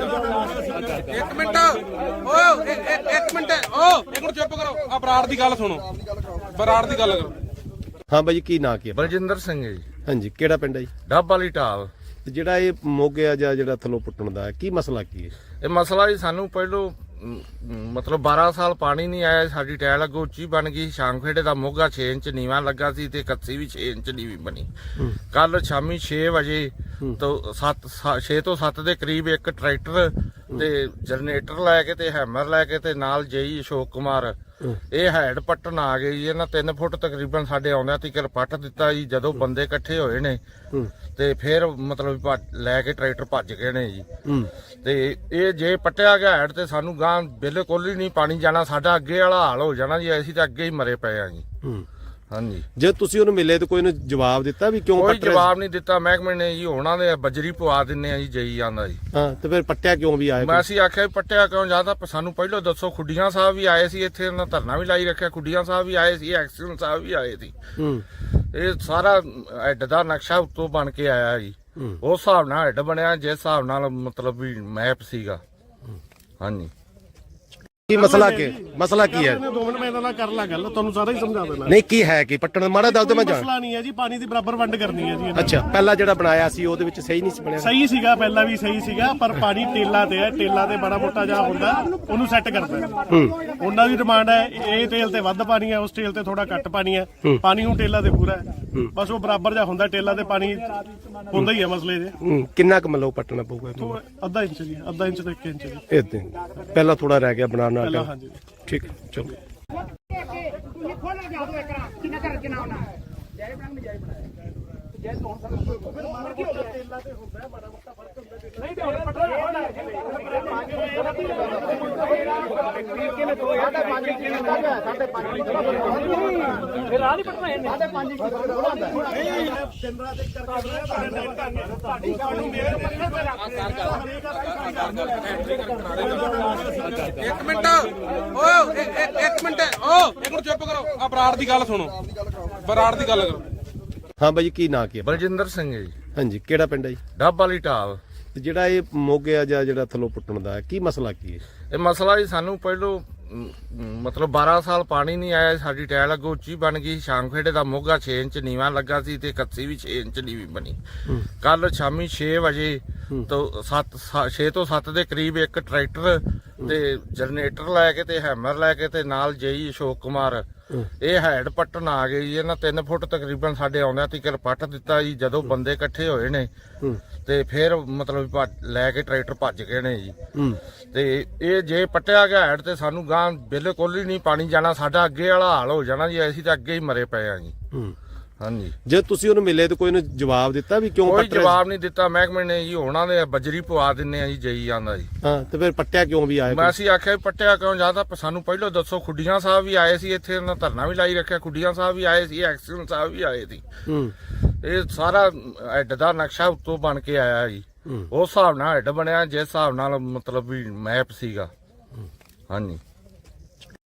ਇੱਕ ਮਿੰਟ ਓ ਇੱਕ ਮਿੰਟ ਓ ਇੱਕ ਮਿੰਟ ਚੁੱਪ ਕਰੋ। ਆ ਬਰਾੜ ਦੀ ਗੱਲ ਸੁਣੋ। ਬਰਾੜ ਦੀ ਗੱਲ ਕਰੋ। ਹਾਂ ਬਾਈ ਕੀ ਨਾਂ ਕੀ ਹੈ ਬਲਜਿੰਦਰ ਸਿੰਘ ਹੈ ਜੀ। ਹਾਂਜੀ ਕਿਹੜਾ ਪਿੰਡ ਹੈ ਜੀ? ਡੱਬ ਵਾਲੀ ਢਾਲ। ਤੇ ਜਿਹੜਾ ਇਹ ਮੋਗੇ ਆ ਜਾਂ ਜਿਹੜਾ ਥੱਲੋਂ ਪੁੱਟਣ ਦਾ ਹੈ, ਕੀ ਮਸਲਾ ਕੀ ਹੈ? ਇਹ ਮਸਲਾ ਜੀ ਸਾਨੂੰ ਪਹਿਲੋਂ ਮਤਲਬ 12 ਸਾਲ ਪਾਣੀ ਨਹੀਂ ਆਇਆ ਸਾਡੀ ਟਾਇਲ ਅੱਗੋਂ ਉੱਚੀ ਬਣ ਗਈ। ਸ਼ਾਂਖੇੜੇ ਦਾ ਮੋਗਾ 6 ਇੰਚ ਨੀਵਾਂ ਲੱਗਾ ਸੀ ਤੇ ਕੱਸੀ ਵੀ 6 ਇੰਚ ਨੀਵੀਂ ਬਣੀ। ਕੱਲ ਸ਼ਾਮੀ 6 ਵਜੇ ਤੋਂ 7 6 ਤੋਂ 7 ਦੇ ਕਰੀਬ ਇੱਕ ਟਰੈਕਟਰ ਤੇ ਜਨਰੇਟਰ ਲੈ ਕੇ ਤੇ ਹੈਮਰ ਲੈ ਕੇ ਤੇ ਨਾਲ ਜੇਈ ਅਸ਼ੋਕ ਕੁਮਾਰ ਇਹ ਹੈਡ ਪੱਟਣ ਆ ਗਏ ਜੀ ਇਹਨਾਂ 3 ਫੁੱਟ ਤਕਰੀਬਨ ਸਾਡੇ ਆਉਂਦਿਆਂ ਤੀਕਰ ਪੱਟ ਦਿੱਤਾ ਜੀ ਜਦੋਂ ਬੰਦੇ ਇਕੱਠੇ ਹੋਏ ਨੇ ਤੇ ਫਿਰ ਮਤਲਬ ਲੈ ਕੇ ਟਰੈਕਟਰ ਭੱਜ ਗਏ ਨੇ ਜੀ। ਤੇ ਇਹ ਜੇ ਪੱਟਿਆ ਗਿਆ ਹੈਡ ਤੇ ਸਾਨੂੰ ਗਾਂ ਬਿਲਕੁਲ ਹੀ ਨਹੀਂ ਪਾਣੀ ਜਾਣਾ ਸਾਡਾ ਅੱਗੇ ਵਾਲਾ ਹਾਲ ਹੋ ਜਾਣਾ ਜੀ ਅਸੀਂ ਤਾਂ ਅੱਗੇ ਹੀ ਮਰੇ ਪਏ ਆ ਜੀ। ਹਾਂਜੀ। ਜੇ ਤੁਸੀਂ ਉਹਨੂੰ ਮਿਲੇ ਤੇ ਕੋਈ ਨੂੰ ਜਵਾਬ ਦਿੱਤਾ ਵੀ ਕਿਉਂ ਕੋਈ ਪੱਟ ਰਿਹਾ ਜਵਾਬ ਨਹੀਂ ਦਿੱਤਾ ਮਹਿਕਮੇ ਨੇ ਜੀ ਉਹਨਾਂ ਦੇ ਬਜਰੀ ਪਵਾ ਦਿੰਨੇ ਆ ਜੀ ਜਈ ਜਾਂਦਾ ਜੀ? ਹਾਂ ਤੇ ਫਿਰ ਪੱਟਿਆ ਕਿਉਂ ਵੀ ਆਇਆ ਮੈਂ ਅਸੀਂ ਆਖਿਆ ਵੀ ਪੱਟਿਆ ਕਿਉਂ ਜਾਂਦਾ ਸਾਨੂੰ ਪਹਿਲਾਂ ਦੱਸੋ ਖੁੱਡੀਆਂ ਸਾਹਿਬ ਵੀ ਆਏ ਸੀ ਇੱਥੇ ਉਹਨਾਂ ਧਰਨਾ ਵੀ ਲਾਈ ਰੱਖਿਆ ਖੁੱਡੀਆਂ ਸਾਹਿਬ ਵੀ ਆਏ ਸੀ ਐਕਸੀਅਨ ਸਾਹਿਬ ਵੀ ਆਏ ਸੀ। ਹੂੰ। ਇਹ ਸਾਰਾ ਹੈਡ ਦਾ ਨਕਸ਼ਾ ਉੱਤੋਂ ਬਣ ਕੇ ਆਇਆ ਜੀ। ਹੂੰ। ਉਸ ਹਿਸਾਬ ਨਾਲ ਹੈਡ ਬਣਿਆ ਜਿਸ ਹਿਸਾਬ ਨਾਲ ਮਤਲਬ ਵੀ ਮੈਪ ਸੀਗਾ। ਹਾਂਜੀ। ਕੀ ਮਸਲਾ ਕੀ? ਮਸਲਾ ਕੀ ਹੈ? ਦੋ ਮਿੰਟ ਮੈਂ ਇਹਨਾਂ ਨਾਲ ਕਰ ਲਾ ਗੱਲ ਤੁਹਾਨੂੰ ਸਾਰਾ ਹੀ ਸਮਝਾ ਦੇਣਾ। ਨਹੀਂ ਕੀ ਹੈ ਕੀ? ਪੱਟਣ ਮਾੜਾ ਦੱਸ ਦਿਓ ਮੈਂ ਜਾਣ ਮਸਲਾ ਨਹੀਂ ਹੈ ਜੀ ਪਾਣੀ ਦੀ ਬਰਾਬਰ ਵੰਡ ਕਰਨੀ ਹੈ ਜੀ ਇਹਨਾਂ ਨੇ। ਅੱਛਾ ਪਹਿਲਾਂ ਜਿਹੜਾ ਬਣਾਇਆ ਸੀ ਉਹਦੇ ਵਿੱਚ ਸਹੀ ਨਹੀਂ ਸੀ ਬਣਿਆ। ਸਹੀ ਸੀਗਾ ਪਹਿਲਾਂ ਵੀ ਸਹੀ ਸੀਗਾ ਪਰ ਪਾਣੀ ਟੇਲਾ ਤੇ ਹੈ ਟੇਲਾ ਤੇ ਬੜਾ ਮੋਟਾ ਜਿਹਾ ਹੁੰਦਾ ਉਹਨੂੰ ਸੈੱਟ ਕਰਦਾ ਹੂੰ। ਉਹਨਾਂ ਦੀ ਡਿਮਾਂਡ ਹੈ ਇਹ ਟੇਲ ਤੇ ਵੱਧ ਪਾਣੀ ਹੈ ਉਸ ਟੇਲ ਤੇ ਥੋੜਾ ਘੱਟ ਪਾਣੀ ਹੈ। ਪਾਣੀ ਹੁਣ ਟੇਲਾ ਤੇ ਪੂਰਾ ਹੈ। ਬਸ ਉਹ ਬਰਾਬਰ ਜਿਹਾ ਹੁੰਦਾ ਟੇਲਾ ਤੇ ਪਾਣੀ ਹੁੰਦਾ ਹੀ ਹੈ ਮਸਲੇ ਦੇ ਹੂੰ ਕਿੰਨਾ ਕੁ ਮਤਲਬ ਪੱਟਣਾ ਪਊਗਾ ਉਹ ਅੱਧਾ ਇੰਚ ਜੀ ਅੱਧਾ ਇੰਚ ਤੇ 1 ਇੰਚ ਜੀ। ਇਦਾਂ ਪਹਿਲਾਂ ਥੋੜਾ ਰਹਿ ਗਿਆ ਬਣਾਉਣ ਪਹਿਲਾਂ ਹਾਂਜੀ। ਠੀਕ ਹੈ, ਚਲੋ ਖੋਲਾ ਜਾ ਦੋ ਇੱਕ ਇੱਕ ਮਿੰਟ। ਓ ਇੱਕ ਮਿੰਟ। ਓ ਇੱਕ ਮਿੰਟ ਚੁੱਪ ਕਰੋ। ਆ ਬਰਾੜ ਦੀ ਗੱਲ ਸੁਣੋ। ਬਰਾੜ ਦੀ ਗੱਲ ਕਰੋ। ਹਾਂ ਬਾਈ ਜੀ ਕੀ ਨਾਂ ਕੀ ਹੈ? ਬਲਜਿੰਦਰ ਸਿੰਘ ਹੈ ਜੀ। ਹਾਂਜੀ ਕਿਹੜਾ ਪਿੰਡ ਹੈ ਜੀ? ਡੱਬ ਵਾਲੀ ਢਾਲ। ਤੇ ਜਿਹੜਾ ਇਹ ਮੋਗੇ ਆ ਜਾਂ ਜਿਹੜਾ ਥੱਲੋਂ ਪੁੱਟਣ ਦਾ ਕੀ ਮਸਲਾ ਕੀ ਹੈ? ਇਹ ਮਸਲਾ ਜੀ ਸਾਨੂੰ ਪਹਿਲੋਂ ਮਤਲਬ 12 ਸਾਲ ਪਾਣੀ ਨਹੀਂ ਆਇਆ ਸਾਡੀ ਟਾਇਲ ਅੱਗੋਂ ਉੱਚੀ ਬਣ ਗਈ। ਸ਼ਾਂਖੇੜੇ ਦਾ ਮੋਗਾ 6 ਇੰਚ ਨੀਵਾਂ ਲੱਗਾ ਸੀ ਤੇ ਕੱਸੀ ਵੀ 6 ਇੰਚ ਨੀਵੀਂ ਬਣੀ। ਕੱਲ ਸ਼ਾਮੀ 6 ਵਜੇ ਤੋਂ 7 6 ਤੋਂ 7 ਦੇ ਕਰੀਬ ਇੱਕ ਟਰੈਕਟਰ ਤੇ ਜਨਰੇਟਰ ਲੈ ਕੇ ਤੇ ਹੈਮਰ ਲੈ ਕੇ ਤੇ ਨਾਲ ਜੇਈ ਅਸ਼ੋਕ ਕੁਮਾਰ। ਇਹ ਹੈਡ ਪੱਟਣ ਆ ਗਏ ਜੀ ਇਹਨਾਂ 3 ਫੁੱਟ ਤਕਰੀਬਨ ਸਾਡੇ ਆਉਂਦਿਆਂ ਤੀਕਰ ਪੱਟ ਦਿੱਤਾ ਜੀ ਜਦੋਂ ਬੰਦੇ ਇਕੱਠੇ ਹੋਏ ਨੇ। ਤੇ ਫਿਰ ਮਤਲਬ ਲੈ ਕੇ ਟਰੈਕਟਰ ਭੱਜ ਗਏ ਨੇ ਜੀ। ਤੇ ਇਹ ਜੇ ਪੱਟਿਆ ਗਿਆ ਹੈਡ ਤੇ ਸਾਨੂੰ ਗਾਂ ਬਿਲਕੁਲ ਹੀ ਨਹੀਂ ਪਾਣੀ ਜਾਣਾ ਸਾਡਾ ਅੱਗੇ ਵਾਲਾ ਹਾਲ ਹੋ ਜਾਣਾ ਜੀ ਅਸੀਂ ਤਾਂ ਅੱਗੇ ਹੀ ਮਰੇ ਪਏ ਆ ਜੀ। ਹਾਂਜੀ। ਜੇ ਤੁਸੀਂ ਉਹਨੂੰ ਮਿਲੇ ਤੇ ਕੋਈ ਨੂੰ ਜਵਾਬ ਦਿੱਤਾ ਵੀ ਕਿਉਂ ਕੋਈ ਪੱਟ ਰਿਹਾ ਜਵਾਬ ਨਹੀਂ ਦਿੱਤਾ ਮਹਿਕਮੇ ਨੇ ਜੀ ਉਹਨਾਂ ਦੇ ਬਜਰੀ ਪਵਾ ਦਿੰਨੇ ਆ ਜੀ ਜਈ ਜਾਂਦਾ ਜੀ? ਹਾਂ ਤੇ ਫਿਰ ਪੱਟਿਆ ਕਿਉਂ ਵੀ ਆਇਆ ਮੈਂ ਅਸੀਂ ਆਖਿਆ ਵੀ ਪੱਟਿਆ ਕਿਉਂ ਜਾਂਦਾ ਸਾਨੂੰ ਪਹਿਲਾਂ ਦੱਸੋ ਖੁੱਡੀਆਂ ਸਾਹਿਬ ਵੀ ਆਏ ਸੀ ਇੱਥੇ ਉਹਨਾਂ ਧਰਨਾ ਵੀ ਲਾਈ ਰੱਖਿਆ ਖੁੱਡੀਆਂ ਸਾਹਿਬ ਵੀ ਆਏ ਸੀ ਐਕਸੀਅਨ ਸਾਹਿਬ ਵੀ ਆਏ ਸੀ। ਹੂੰ। ਇਹ ਸਾਰਾ ਹੈਡ ਦਾ ਨਕਸ਼ਾ ਉੱਤੋਂ ਬਣ ਕੇ ਆਇਆ ਜੀ। ਉਸ ਹਿਸਾਬ ਨਾਲ ਹੈਡ ਬਣਿਆ ਜਿਸ ਹਿਸਾਬ ਨਾਲ ਮਤਲਬ ਵੀ ਮੈਪ ਸੀਗਾ। ਹਾਂਜੀ।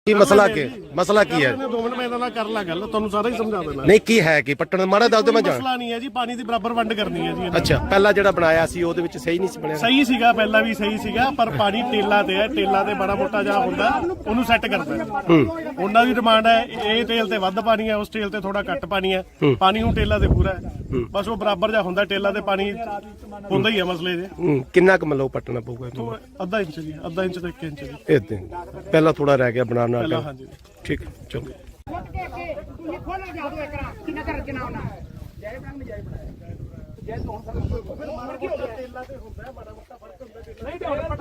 ਕੀ ਮਸਲਾ ਕੀ ਮਸਲਾ ਕੀ ਹੈ? ਦੋ ਮਿੰਟ ਮੈਂ ਇਹਨਾਂ ਨਾਲ ਕਰ ਲਾ ਗੱਲ ਤੁਹਾਨੂੰ ਸਾਰਾ ਹੀ ਸਮਝਾ ਦੇਣਾ। ਨਹੀਂ ਕੀ ਹੈ ਕੀ? ਪੱਟਣ ਮਾੜਾ ਦੱਸ ਦਿਓ ਮੈਂ ਜਾਣ। ਮਸਲਾ ਨਹੀਂ ਹੈ ਜੀ ਪਾਣੀ ਦੀ ਬਰਾਬਰ ਵੰਡ ਕਰਨੀ ਹੈ ਜੀ ਇਹਨਾਂ ਨੇ। ਅੱਛਾ ਪਹਿਲਾਂ ਜਿਹੜਾ ਬਣਾਇਆ ਸੀ ਉਹਦੇ ਵਿੱਚ ਸਹੀ ਨਹੀਂ ਸੀ ਬਣਿਆ? ਸਹੀ ਸੀਗਾ ਪਹਿਲਾਂ ਵੀ ਸਹੀ ਸੀਗਾ ਪਰ ਪਾਣੀ ਟੇਲਾ ਤੇ ਹੈ ਟੇਲਾ ਤੇ ਬੜਾ ਮੋਟਾ ਜਿਹਾ ਹੁੰਦਾ ਉਹਨੂੰ ਸੈੱਟ ਕਰਦਾ ਉਹਨਾਂ ਦੀ ਡਿਮਾਂਡ ਹੈ ਇਹ ਟੇਲ ਤੇ ਵੱਧ ਪਾਣੀ ਹੈ ਉਸ ਟੇਲ ਤੇ ਥੋੜਾ ਘੱਟ ਪਾਣੀ ਹੈ। ਪਾਣੀ ਹੁਣ ਟੇਲਾ ਤੇ ਪੂਰਾ ਹੈ। ਬਸ ਉਹ ਬਰਾਬਰ ਜਿਹਾ ਹੁੰਦਾ ਟੇਲਾ ਤੇ ਪਾਣੀ ਹੁੰਦਾ ਹੀ ਹੈ ਮਸਲੇ ਦੇ। ਹੂੰ ਕਿੰਨਾ ਕੁ ਮਤਲਬ ਪੱਟਣਾ ਪਊਗਾ ਉਹ ਅੱਧਾ ਇੰਚ ਜੀ ਅੱਧਾ ਇੰਚ ਤੇ 1 ਇੰਚ ਜੀ। ਇਦਾਂ ਪਹਿਲਾਂ ਥੋੜਾ ਰਹਿ ਗਿਆ ਬਣਾਉਣ ਪਹਿਲਾਂ ਨਾਲ ਹਾਂਜੀ। ਠੀਕ ਹੈ, ਚਲੋ ਖੋਲਾ ਜਾ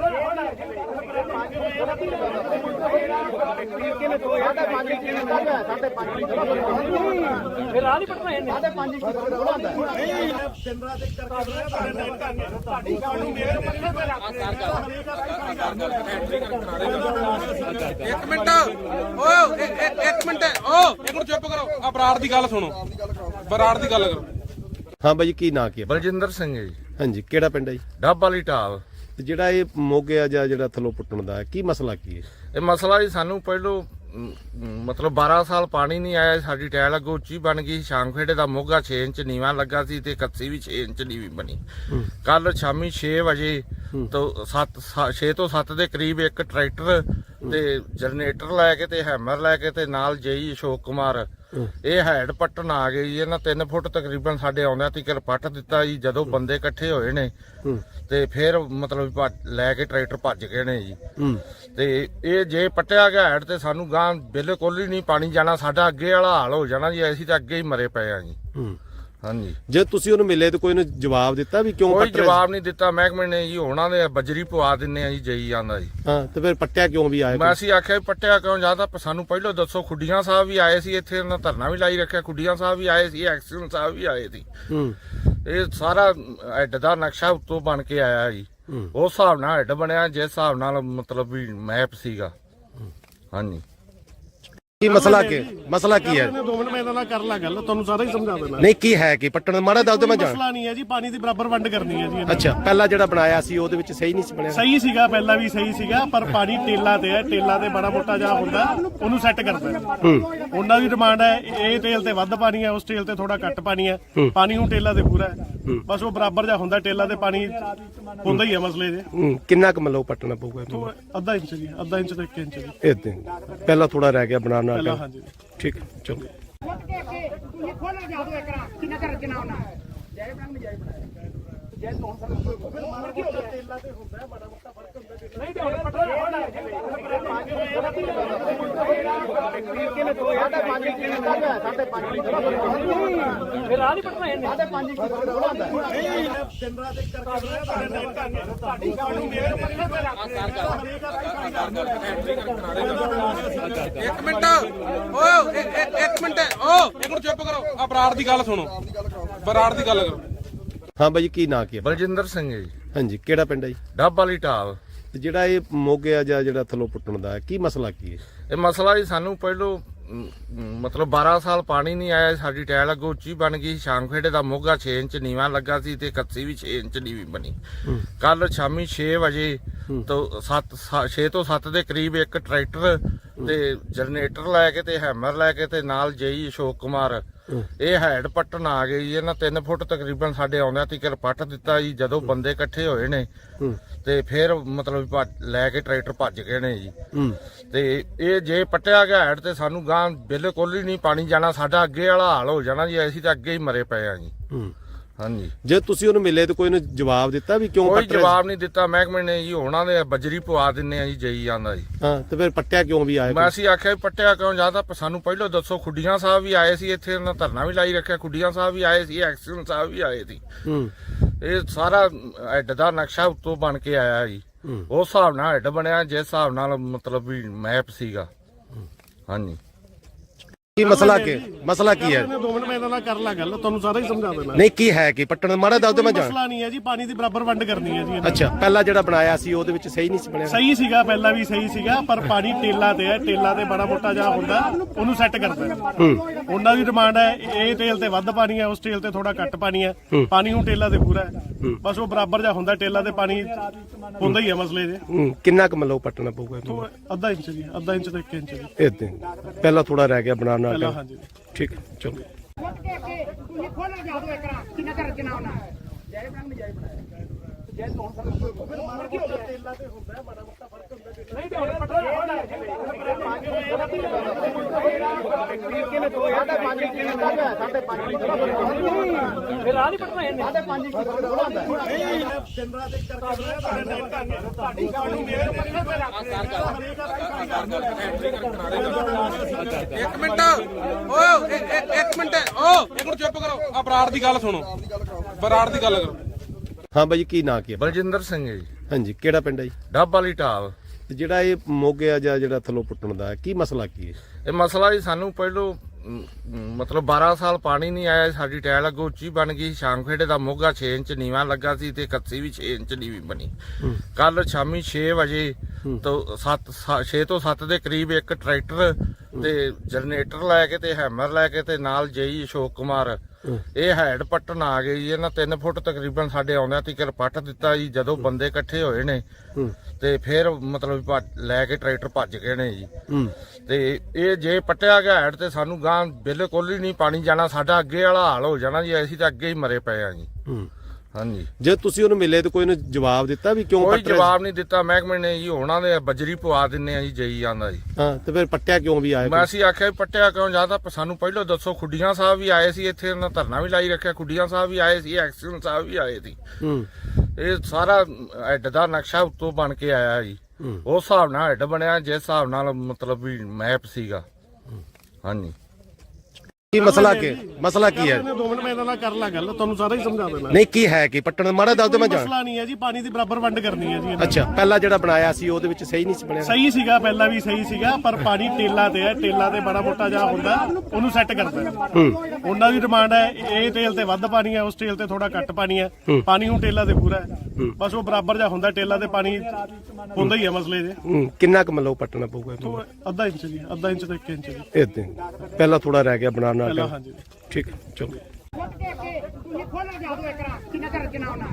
ਦੋ ਇੱਕ ਮਿੰਟ। ਓ ਇੱਕ ਮਿੰਟ। ਓ ਇੱਕ ਮਿੰਟ ਚੁੱਪ ਕਰੋ। ਆ ਬਰਾੜ ਦੀ ਗੱਲ ਸੁਣੋ। ਬਰਾੜ ਦੀ ਗੱਲ ਕਰੋ। ਹਾਂ ਬਾਈ ਜੀ ਕੀ ਨਾਂ ਕੀ ਹੈ ਬਲਜਿੰਦਰ ਸਿੰਘ ਹੈ ਜੀ। ਹਾਂਜੀ ਕਿਹੜਾ ਪਿੰਡ ਹੈ ਜੀ? ਡੱਬ ਵਾਲੀ ਢਾਲ। ਤੇ ਜਿਹੜਾ ਇਹ ਮੋਗੇ ਆ ਜਾਂ ਜਿਹੜਾ ਥੱਲੋਂ ਪੁੱਟਣ ਦਾ ਹੈ, ਕੀ ਮਸਲਾ ਕੀ ਹੈ? ਇਹ ਮਸਲਾ ਜੀ ਸਾਨੂੰ ਪਹਿਲੋਂ ਮ, ਮਤਲਬ 12 ਸਾਲ ਪਾਣੀ ਨਹੀਂ ਆਇਆ ਸਾਡੀ ਟਾਇਲ ਅੱਗੋਂ ਉੱਚੀ ਬਣ ਗਈ ਸ਼ਾਂਖੇੜੇ ਦਾ ਮੋਗਾ 6 ਇੰਚ ਨੀਵਾਂ ਲੱਗਾ ਸੀ ਤੇ ਕੱਸੀ ਵੀ 6 ਇੰਚ ਨੀਵੀਂ ਬਣੀ। ਕੱਲ ਸ਼ਾਮੀ 6 ਵਜੇ ਤੋਂ 7 6 ਤੋਂ 7 ਦੇ ਕਰੀਬ ਇੱਕ ਟਰੈਕਟਰ ਤੇ ਜਨਰੇਟਰ ਲੈ ਕੇ ਤੇ ਹੈਮਰ ਲੈ ਕੇ ਤੇ ਨਾਲ ਜਈ ਅਸ਼ੋਕ ਕੁਮਾਰ। ਇਹ ਹੈਡ ਪੱਟਣ ਆ ਗਏ ਜੀ ਇਹਨਾਂ 3 ਫੁੱਟ ਤਕਰੀਬਨ ਸਾਡੇ ਆਉਂਦਿਆਂ ਤੀਕਰ ਪੱਟ ਦਿੱਤਾ ਜੀ ਜਦੋਂ ਬੰਦੇ ਇਕੱਠੇ ਹੋਏ ਨੇ। ਤੇ ਫਿਰ ਮਤਲਬ ਭੱਜ- ਲੈ ਕੇ ਟਰੈਕਟਰ ਭੱਜ ਗਏ ਨੇ ਜੀ। ਤੇ ਇਹ ਜੇ ਪੱਟਿਆ ਗਿਆ ਹੈਡ ਤੇ ਸਾਨੂੰ ਗਾਂ ਬਿਲਕੁਲ ਹੀ ਨਹੀਂ ਪਾਣੀ ਜਾਣਾ ਸਾਡਾ ਅੱਗੇ ਵਾਲਾ ਹਾਲ ਹੋ ਜਾਣਾ ਜੀ ਅਸੀਂ ਤਾਂ ਅੱਗੇ ਹੀ ਮਰੇ ਪਏ ਆ ਜੀ। ਹਾਂਜੀ। ਜੇ ਤੁਸੀਂ ਉਹਨੂੰ ਮਿਲੇ ਤੇ ਕੋਈ ਉਹਨੇ ਜਵਾਬ ਦਿੱਤਾ ਵੀ ਕਿਉਂ ਕੋਈ ਜਵਾਬ ਨਹੀਂ ਦਿੱਤਾ। ਮਹਿਕਮੇ ਨੇ ਜੀ ਉਹਨਾਂ ਦੇ ਬਜਰੀ ਪਵਾ ਦਿੰਨੇ ਆ ਜੀ ਜਈ ਜਾਂਦਾ ਜੀ। ਹਾਂ ਤੇ ਫਿਰ ਪੱਟਿਆ ਕਿਉਂ ਵੀ ਆਇਆ ਮੈਂ ਅਸੀਂ ਆਖਿਆ ਵੀ ਪੱਟਿਆ ਕਿਉਂ? ਜਾਂਦਾ ਸਾਨੂੰ ਪਹਿਲਾਂ ਦੱਸੋ ਖੁੱਡੀਆਂ ਸਾਹਿਬ ਵੀ ਆਏ ਸੀ ਇੱਥੇ ਉਹਨਾਂ ਧਰਨਾ ਵੀ ਲਾਈ ਰੱਖਿਆ। ਖੁੱਡੀਆਂ ਸਾਹਿਬ ਵੀ ਆਏ ਸੀ ਐਕਸੀਅਨ ਸਾਹਿਬ ਵੀ ਆਏ ਸੀ। ਹੂੰ। ਇਹ ਸਾਰਾ ਹੈੱਡ ਦਾ ਨਕਸ਼ਾ ਉੱਤੋਂ ਬਣ ਕੇ ਆਇਆ ਜੀ। ਉਸ ਹਿਸਾਬ ਨਾਲ ਹੈੱਡ ਬਣਿਆ ਜਿਸ ਹਿਸਾਬ ਨਾਲ ਮਤਲਬ ਵੀ ਮੈਪ ਸੀਗਾ। ਹਾਂਜੀ। ਕੀ ਮਸਲਾ ਕੀ ਮਸਲਾ ਕੀ ਹੈ? ਦੋ ਮਿੰਟ ਮੈਂ ਇਹਨਾਂ ਨਾਲ ਕਰ ਲਾ ਗੱਲ ਤੁਹਾਨੂੰ ਸਾਰਾ ਹੀ ਸਮਝਾ ਦੇਣਾ। ਨਹੀਂ ਕੀ ਹੈ ਕੀ? ਪੱਟਣ ਦਾ ਮਾੜਾ ਦੱਸ ਦਿਓ ਮੈਂ ਜਾਣ। ਮਸਲਾ ਨਹੀਂ ਹੈ ਜੀ ਪਾਣੀ ਦੀ ਬਰਾਬਰ ਵੰਡ ਕਰਨੀ ਹੈ ਜੀ ਇਹਨਾਂ। ਅੱਛਾ ਪਹਿਲਾਂ ਜਿਹੜਾ ਬਣਾਇਆ ਸੀ ਉਹਦੇ ਵਿੱਚ ਸਹੀ ਨਹੀਂ ਸੀ ਬਣਿਆ? ਸਹੀ ਸੀਗਾ ਪਹਿਲਾਂ ਵੀ ਸਹੀ ਸੀਗਾ ਪਰ ਪਾਣੀ ਟੇਲਾ ਤੇ ਹੈ ਟੇਲਾ ਤੇ ਬੜਾ ਮੋਟਾ ਜਿਹਾ ਹੁੰਦਾ ਉਹਨੂੰ ਸੈੱਟ ਕਰਦਾ ਹੈ। ਉਹਨਾਂ ਦੀ ਡਿਮਾਂਡ ਹੈ ਇਹ ਤੇਲ ਤੇ ਵੱਧ ਪਾਣੀ ਹੈ ਉਸ ਤੇਲ ਤੇ ਥੋੜਾ ਘੱਟ ਪਾਣੀ ਹੈ। ਪਾਣੀ ਹੁਣ ਟੇਲਾ ਤੇ ਪੂਰਾ ਹੈ। ਬਸ ਉਹ ਬਰਾਬਰ ਜਿਹਾ ਹੁੰਦਾ ਟੇਲਾ ਤੇ ਪਾਣੀ ਹੁੰਦਾ ਹੀ ਹੈ ਮਸਲੇ ਦੇ। ਹੂੰ, ਕਿੰਨਾ ਕੁ ਮਤਲਬ ਪੱਟਣਾ ਪਊਗਾ ਇਹਨੂੰ? ਅੱਧਾ ਇੰਚ ਜੀ ਅੱਧਾ ਇੰਚ ਤੋਂ 1 ਇੰਚ ਜੀ। ਏਦਾਂ ਪਹਿਲਾਂ ਥੋੜਾ ਰਹਿ ਗਿਆ ਬਣਾਉਣ ਪਹਿਲਾਂ ਹਾਂਜੀ। ਠੀਕ ਹੈ, ਚਲੋ ਤੁਸੀਂ ਖੋਲੋ ਜਾ ਦੋ ਇਕਰਾ ਕਿੰਨਾ ਕਰ ਹੋਣਾ ਜੈ ਬ੍ਰਹਮ ਜੈ ਬਣਾਇਆ ਜੈ ਤੋਂ ਇੱਕ ਮਿੰਟ। ਓ ਇੱਕ ਮਿੰਟ। ਓ ਇੱਕ ਮਿੰਟ ਚੁੱਪ ਕਰੋ। ਆ ਬਰਾੜ ਦੀ ਗੱਲ ਸੁਣੋ। ਬਰਾੜ ਦੀ ਗੱਲ ਕਰੋ। ਹਾਂ ਬਾਈ ਜੀ, ਕੀ ਨਾਂ ਕੀ ਹੈ ਬਲਜਿੰਦਰ ਸਿੰਘ ਜੀ। ਹਾਂਜੀ ਕਿਹੜਾ ਪਿੰਡ ਹੈ ਜੀ? ਡੱਬ ਵਾਲੀ ਢਾਲ। ਤੇ ਜਿਹੜਾ ਇਹ ਮੋਗਿਆ ਜਾਂ ਜਿਹੜਾ ਥੱਲੋਂ ਪੁੱਟਣ ਦਾ ਹੈ, ਕੀ ਮਸਲਾ ਕੀ ਹੈ? ਇਹ ਮਸਲਾ ਜੀ ਸਾਨੂੰ ਪਹਿਲੋਂ ਮਤਲਬ 12 ਸਾਲ ਪਾਣੀ ਨਹੀਂ ਆਇਆ ਸਾਡੀ ਟਾਇਲ ਅੱਗੋਂ ਉੱਚੀ ਬਣ ਗਈ। ਸ਼ਾਂਖੇੜੇ ਦਾ ਮੋਗਾ 6 ਇੰਚ ਨੀਵਾਂ ਲੱਗਾ ਸੀ ਤੇ ਕੱਸੀ ਵੀ 6 ਇੰਚ ਨੀਵੀਂ ਬਣੀ। ਕੱਲ ਸ਼ਾਮੀ 6 ਵਜੇ ਤੋਂ 7 6 ਤੋਂ 7 ਦੇ ਕਰੀਬ ਇੱਕ ਟਰੈਕਟਰ ਤੇ ਜਨਰੇਟਰ ਲੈ ਕੇ ਤੇ ਹੈਮਰ ਲੈ ਕੇ ਤੇ ਨਾਲ ਜਈ ਅਸ਼ੋਕ ਕੁਮਾਰ। ਇਹ ਹੈਡ ਪੱਟਣ ਆ ਗਏ ਜੀ। ਇਹਨਾਂ 3 ਫੁੱਟ ਤਕਰੀਬਨ ਸਾਡੇ ਆਉਂਦਿਆਂ ਤੀਕਰ ਪੱਟ ਦਿੱਤਾ ਜੀ ਜਦੋਂ ਬੰਦੇ ਇਕੱਠੇ ਹੋਏ ਨੇ। ਤੇ ਫਿਰ ਮਤਲਬ ਲੈ ਕੇ ਟਰੈਕਟਰ ਭੱਜ ਗਏ ਨੇ ਜੀ। ਤੇ ਇਹ ਜੇ ਪੱਟਿਆ ਗਿਆ ਹੈਡ ਤੇ ਸਾਨੂੰ ਗਾਂ ਬਿਲਕੁਲ ਹੀ ਨਹੀਂ ਪਾਣੀ ਜਾਣਾ ਸਾਡਾ ਅੱਗੇ ਵਾਲਾ ਹਾਲ ਹੋ ਜਾਣਾ ਜੀ ਅਸੀਂ ਤਾਂ ਅੱਗੇ ਹੀ ਮਰੇ ਪਏ ਆ ਜੀ। ਹੂੰ। ਹਾਂਜੀ। ਜੇ ਤੁਸੀਂ ਉਹਨੂੰ ਮਿਲੇ ਤੇ ਕੋਈ ਉਹਨੇ ਜਵਾਬ ਦਿੱਤਾ ਵੀ ਕਿਉਂ ਕੋਈ ਪੱਟ ਜਵਾਬ ਨਹੀਂ ਦਿੱਤਾ ਮਹਿਕਮੇ ਨੇ ਜੀ ਉਹਨਾਂ ਦੇ ਬਜਰੀ ਪਵਾ ਦਿੰਨੇ ਆ ਜੀ ਜਈ ਜਾਂਦਾ ਜੀ। ਹਾਂ ਤੇ ਫਿਰ ਪੱਟਿਆ ਕਿਉਂ ਵੀ ਆਇਆ ਮੈਂ ਅਸੀਂ ਆਖਿਆ ਵੀ ਪੱਟਿਆ ਕਿਉਂ ਜਾਂਦਾ ਸਾਨੂੰ ਪਹਿਲਾਂ ਦੱਸੋ ਖੁੱਡੀਆਂ ਸਾਹਿਬ ਵੀ ਆਏ ਸੀ ਇੱਥੇ ਉਹਨਾਂ ਧਰਨਾ ਵੀ ਲਾਈ ਰੱਖਿਆ ਖੁੱਡੀਆਂ ਸਾਹਿਬ ਵੀ ਆਏ ਸੀ ਐਕਸੀਅਨ ਸਾਹਿਬ ਵੀ ਆਏ ਸੀ। ਹੂੰ। ਇਹ ਸਾਰਾ ਹੈੱਡ ਦਾ ਨਕਸ਼ਾ ਉੱਤੋਂ ਬਣ ਕੇ ਆਇਆ ਜੀ। ਉਸ ਹਿਸਾਬ ਨਾਲ ਹੈੱਡ ਬਣਿਆ ਜਿਸ ਹਿਸਾਬ ਨਾਲ ਮਤਲਬ ਵੀ ਮੈਪ ਸੀਗਾ। ਹਾਂਜੀ। ਕੀ ਮਸਲਾ ਕੀ ਮਸਲਾ ਕੀ ਹੈ? ਦੋ ਮਿੰਟ ਮੈਂ ਇਹਨਾਂ ਨਾਲ ਕਰ ਲਾ ਗੱਲ ਤੁਹਾਨੂੰ ਸਾਰਾ ਹੀ ਸਮਝਾ ਦੇਣਾ। ਨਹੀਂ ਕੀ ਹੈ ਕੀ? ਪੱਟਣ ਦਾ ਮਾੜਾ ਦੱਸ ਦਿਓ ਮੈਂ ਜਾਣ। ਮਸਲਾ ਨਹੀਂ ਹੈ ਜੀ ਪਾਣੀ ਦੀ ਬਰਾਬਰ ਵੰਡ ਕਰਨੀ ਹੈ ਜੀ ਇਹਨਾਂ ਅੱਛਾ ਪਹਿਲਾਂ ਜਿਹੜਾ ਬਣਾਇਆ ਸੀ ਉਹਦੇ ਵਿੱਚ ਸਹੀ ਨਹੀਂ ਸੀ ਬਣਿਆ? ਸਹੀ ਸੀਗਾ ਪਹਿਲਾਂ ਵੀ ਸਹੀ ਸੀਗਾ ਪਰ ਪਾਣੀ ਟੇਲਾ ਤੇ ਹੈ ਟੇਲਾ ਤੇ ਬੜਾ ਮੋਟਾ ਜਿਹਾ ਹੁੰਦਾ ਉਹਨੂੰ ਸੈੱਟ ਕਰਦਾ ਹੈ। ਉਹਨਾਂ ਦੀ ਡਿਮਾਂਡ ਹੈ ਇਹ ਤੇਲ ਤੇ ਵੱਧ ਪਾਣੀ ਹੈ ਉਸ ਤੇਲ ਤੇ ਥੋੜਾ ਘੱਟ ਪਾਣੀ ਹੈ। ਪਾਣੀ ਹੁਣ ਟੇਲਾ ਤੇ ਪੂਰਾ ਹੈ। ਬਸ ਉਹ ਬਰਾਬਰ ਜਿਹਾ ਹੁੰਦਾ ਟੇਲਾ ਤੇ ਪਾਣੀ ਹੁੰਦਾ ਹੀ ਹੈ ਮਸਲੇ ਦੇ ਹੂੰ, ਕਿੰਨਾ ਕੁ ਮਤਲਬ ਪੱਟਣਾ ਪਊਗਾ ਇਹਨੂੰ? ਉਹ ਅੱਧਾ ਇੰਚ ਜੀ ਅੱਧਾ ਇੰਚ ਤੋਂ 1 ਇੰਚ ਜੀ। ਏਦਾਂ ਪਹਿਲਾਂ ਥੋੜਾ ਰਹਿ ਗਿਆ ਬਣਾਉਣ ਪਹਿਲਾਂ ਹਾਂਜੀ। ਠੀਕ ਹੈ, ਚਲੋ। ਖੋਲ ਕੇ ਅੱਗੇ ਤੁਸੀਂ ਖੋਲੋ ਜਾ ਦੋ ਇਕਰਾ ਕਿੰਨਾ ਕਰ ਰਚਨਾ ਹੋਣਾ ਜੈ ਬ੍ਰਹਮ ਜੈ ਬਣਾਇਆ ਜੈ ਤੋਂ ਟੇਲਾ ਤੇ ਹੁੰਦਾ ਬੜਾ ਮੋਟਾ ਫ਼ਰਕ ਹੁੰਦਾ ਨਹੀਂ ਤੇ ਹੁਣ ਪਟਾ ਫਿਰ ਆ ਨਹੀਂ ਪਟਣਾ ਇਹਨੇ ਇੱਕ ਮਿੰਟ। ਓ ਇੱਕ ਮਿੰਟ। ਓ ਇੱਕ ਮਿੰਟ ਚੁੱਪ ਕਰੋ। ਆ ਬਰਾੜ ਦੀ ਗੱਲ ਸੁਣੋ। ਬਰਾੜ ਦੀ ਗੱਲ ਕਰੋ। ਹਾਂ ਬਾਈ ਜੀ, ਕੀ ਨਾਂ ਕੀ ਹੈ? ਬਲਜਿੰਦਰ ਸਿੰਘ ਹੈ ਜੀ। ਹਾਂਜੀ ਕਿਹੜਾ ਪਿੰਡ ਹੈ ਜੀ? ਡੱਬ ਵਾਲੀ ਢਾਲ। ਤੇ ਜਿਹੜਾ ਇਹ ਮੋਗਿਆ ਜਾਂ ਜਿਹੜਾ ਥੱਲੋਂ ਪੁੱਟਣ ਦਾ ਕੀ ਮਸਲਾ ਕੀ ਹੈ? ਇਹ ਮਸਲਾ ਜੀ ਸਾਨੂੰ ਪਹਿਲੋਂ ਮ, ਮਤਲਬ 12 ਸਾਲ ਪਾਣੀ ਨਹੀਂ ਆਇਆ ਸਾਡੀ ਟਾਇਲ ਅੱਗੋਂ ਉੱਚੀ ਬਣ ਗਈ ਸ਼ਾਂਖੇੜੇ ਦਾ ਮੋਗਾ 6 ਇੰਚ ਨੀਵਾਂ ਲੱਗਾ ਸੀ ਤੇ ਕੱਸੀ ਵੀ 6 ਇੰਚ ਨੀਵੀਂ ਬਣੀ। ਕੱਲ ਸ਼ਾਮੀ 6 ਵਜੇ ਤੋਂ 7 6 ਤੋਂ 7 ਦੇ ਕਰੀਬ ਇੱਕ ਟਰੈਕਟਰ ਤੇ ਜਨਰੇਟਰ ਲੈ ਕੇ ਤੇ ਹੈਮਰ ਲੈ ਕੇ ਤੇ ਨਾਲ ਜਈ ਅਸ਼ੋਕ ਕੁਮਾਰ ਇਹ ਹੈਡ ਪੱਟਣ ਆ ਗਏ ਜੀ ਇਹਨਾਂ 3 ਫੁੱਟ ਤਕਰੀਬਨ ਸਾਡੇ ਆਉਂਦਿਆਂ ਤੀਕਰ ਪੱਟ ਦਿੱਤਾ ਜੀ ਜਦੋਂ ਬੰਦੇ ਇਕੱਠੇ ਹੋਏ ਨੇ ਤੇ ਫਿਰ ਮਤਲਬ ਭੱਜ- ਲੈ ਕੇ ਟਰੈਕਟਰ ਭੱਜ ਗਏ ਨੇ ਜੀ। ਤੇ ਇਹ ਜੇ ਪੱਟਿਆ ਗਿਆ ਹੈਡ ਤੇ ਸਾਨੂੰ ਗਾਂ ਬਿਲਕੁਲ ਹੀ ਨਹੀਂ ਪਾਣੀ ਜਾਣਾ ਸਾਡਾ ਅੱਗੇ ਵਾਲਾ ਹਾਲ ਹੋ ਜਾਣਾ ਜੀ ਅਸੀਂ ਤਾਂ ਅੱਗੇ ਹੀ ਮਰੇ ਪਏ ਆ ਜੀ। ਹੂੰ। ਹਾਂਜੀ। ਜੇ ਤੁਸੀਂ ਉਹਨੂੰ ਮਿਲੇ ਤੇ ਕੋਈ ਨੇ ਜਵਾਬ ਦਿੱਤਾ ਵੀ ਕਿਉਂ ਕੋਈ ਜਵਾਬ ਨਹੀਂ ਦਿੱਤਾ ਮਹਿਕਮੇ ਨੇ ਜੀ ਉਹਨਾਂ ਦੇ ਬਜਰੀ ਪਵਾ ਦਿੰਨੇ ਆ ਜੀ ਜਈ ਆਂਦਾ ਜੀ। ਹਾਂ ਤੇ ਫਿਰ ਪੱਟਿਆ ਕਿਉਂ ਵੀ ਆਇਆ ਮੈਂ ਅਸੀਂ ਆਖਿਆ ਵੀ ਪੱਟਿਆ ਕਿਉਂ ਜਾਂਦਾ ਸਾਨੂੰ ਪਹਿਲਾਂ ਦੱਸੋ ਖੁੱਡੀਆਂ ਸਾਹਿਬ ਵੀ ਆਏ ਸੀ ਇੱਥੇ ਉਹਨਾਂ ਧਰਨਾ ਵੀ ਲਾਈ ਰੱਖਿਆ ਖੁੱਡੀਆਂ ਸਾਹਿਬ ਵੀ ਆਏ ਸੀ ਐਕਸੀਅਨ ਸਾਹਿਬ ਵੀ ਆਏ ਸੀ। ਹੂੰ। ਇਹ ਸਾਰਾ ਹੈੱਡ ਦਾ ਨਕਸ਼ਾ ਉੱਤੋਂ ਬਣ ਕੇ ਆਇਆ ਜੀ। ਉਸ ਹਿਸਾਬ ਨਾਲ ਹੈੱਡ ਬਣਿਆ ਜਿਸ ਹਿਸਾਬ ਨਾਲ ਮਤਲਬ ਵੀ ਮੈਪ ਸੀਗਾ। ਹਾਂਜੀ। ਕੀ ਮਸਲਾ ਕੀ? ਮਸਲਾ ਕੀ ਹੈ? ਦੋ ਮਿੰਟ ਮੈਂ ਇਹਨਾਂ ਨਾਲ ਕਰ ਲਾ ਗੱਲ ਤੁਹਾਨੂੰ ਸਾਰਾ ਹੀ ਸਮਝਾ ਦੇਣਾ। ਨਹੀਂ ਕੀ ਹੈ ਕੀ? ਪੱਟਣ ਮਾੜਾ ਦੱਸ ਦਿਓ ਮੈਂ ਜਾਣ। ਮਸਲਾ ਨਹੀਂ ਹੈ ਜੀ ਪਾਣੀ ਦੀ ਬਰਾਬਰ ਵੰਡ ਕਰਨੀ ਹੈ ਜੀ ਇਹਨਾਂ। ਨੇ। ਅੱਛਾ ਪਹਿਲਾਂ ਜਿਹੜਾ ਬਣਾਇਆ ਸੀ ਉਹਦੇ ਵਿੱਚ ਸਹੀ ਨਹੀਂ ਸੀ ਬਣਿਆ। ਸਹੀ ਸੀਗਾ ਪਹਿਲਾਂ ਵੀ ਸਹੀ ਸੀਗਾ ਪਰ ਪਾਣੀ ਟੇਲਾ ਤੇ ਹੈ ਟੇਲਾ ਤੇ ਬੜਾ ਮੋਟਾ ਜਿਹਾ ਹੁੰਦਾ ਉਹਨੂੰ ਸੈੱਟ ਕਰਦਾ ਹੈ। ਉਹਨਾਂ ਦੀ ਡਿਮਾਂਡ ਹੈ ਇਹ ਤੇਲ ਤੇ ਵੱਧ ਪਾਣੀ ਹੈ ਉਸ ਤੇਲ ਤੇ ਥੋੜਾ ਘੱਟ ਪਾਣੀ ਹੈ। ਪਾਣੀ ਹੁਣ ਟੇਲਾ ਤੇ ਪੂਰਾ ਹੈ। ਬਸ ਉਹ ਬਰਾਬਰ ਜਿਹਾ ਹੁੰਦਾ ਟੇਲਾ ਤੇ ਪਾਣੀ ਹੁੰਦਾ ਹੀ ਹੈ ਮਸਲੇ ਜੇ ਹੂੰ, ਕਿੰਨਾ ਕੁ ਮਤਲਬ ਪੱਟਣਾ ਪਊਗਾ ਇਹਨੂੰ? ਅੱਧਾ ਇੰਚ ਜੀ ਅੱਧਾ ਇੰਚ ਤੋਂ 1 ਇੰਚ ਜੀ। ਏਦਾਂ ਹੀ। ਪਹਿਲਾਂ ਥੋੜਾ ਰਹਿ ਗਿਆ ਬਣਾਉਣ ਪਹਿਲਾਂ ਨਾਲ ਹਾਂਜੀ ਠੀਕ ਹੈ, ਚਲੋ ਫੁੱਟ ਕੇ ਅੱਗੇ ਤੁਸੀਂ ਖੋਲੋ ਜਾ ਦੋ ਇਕਰਾ ਕਿੰਨਾ ਕਰ ਕਿੰਨਾ ਹੋਣਾ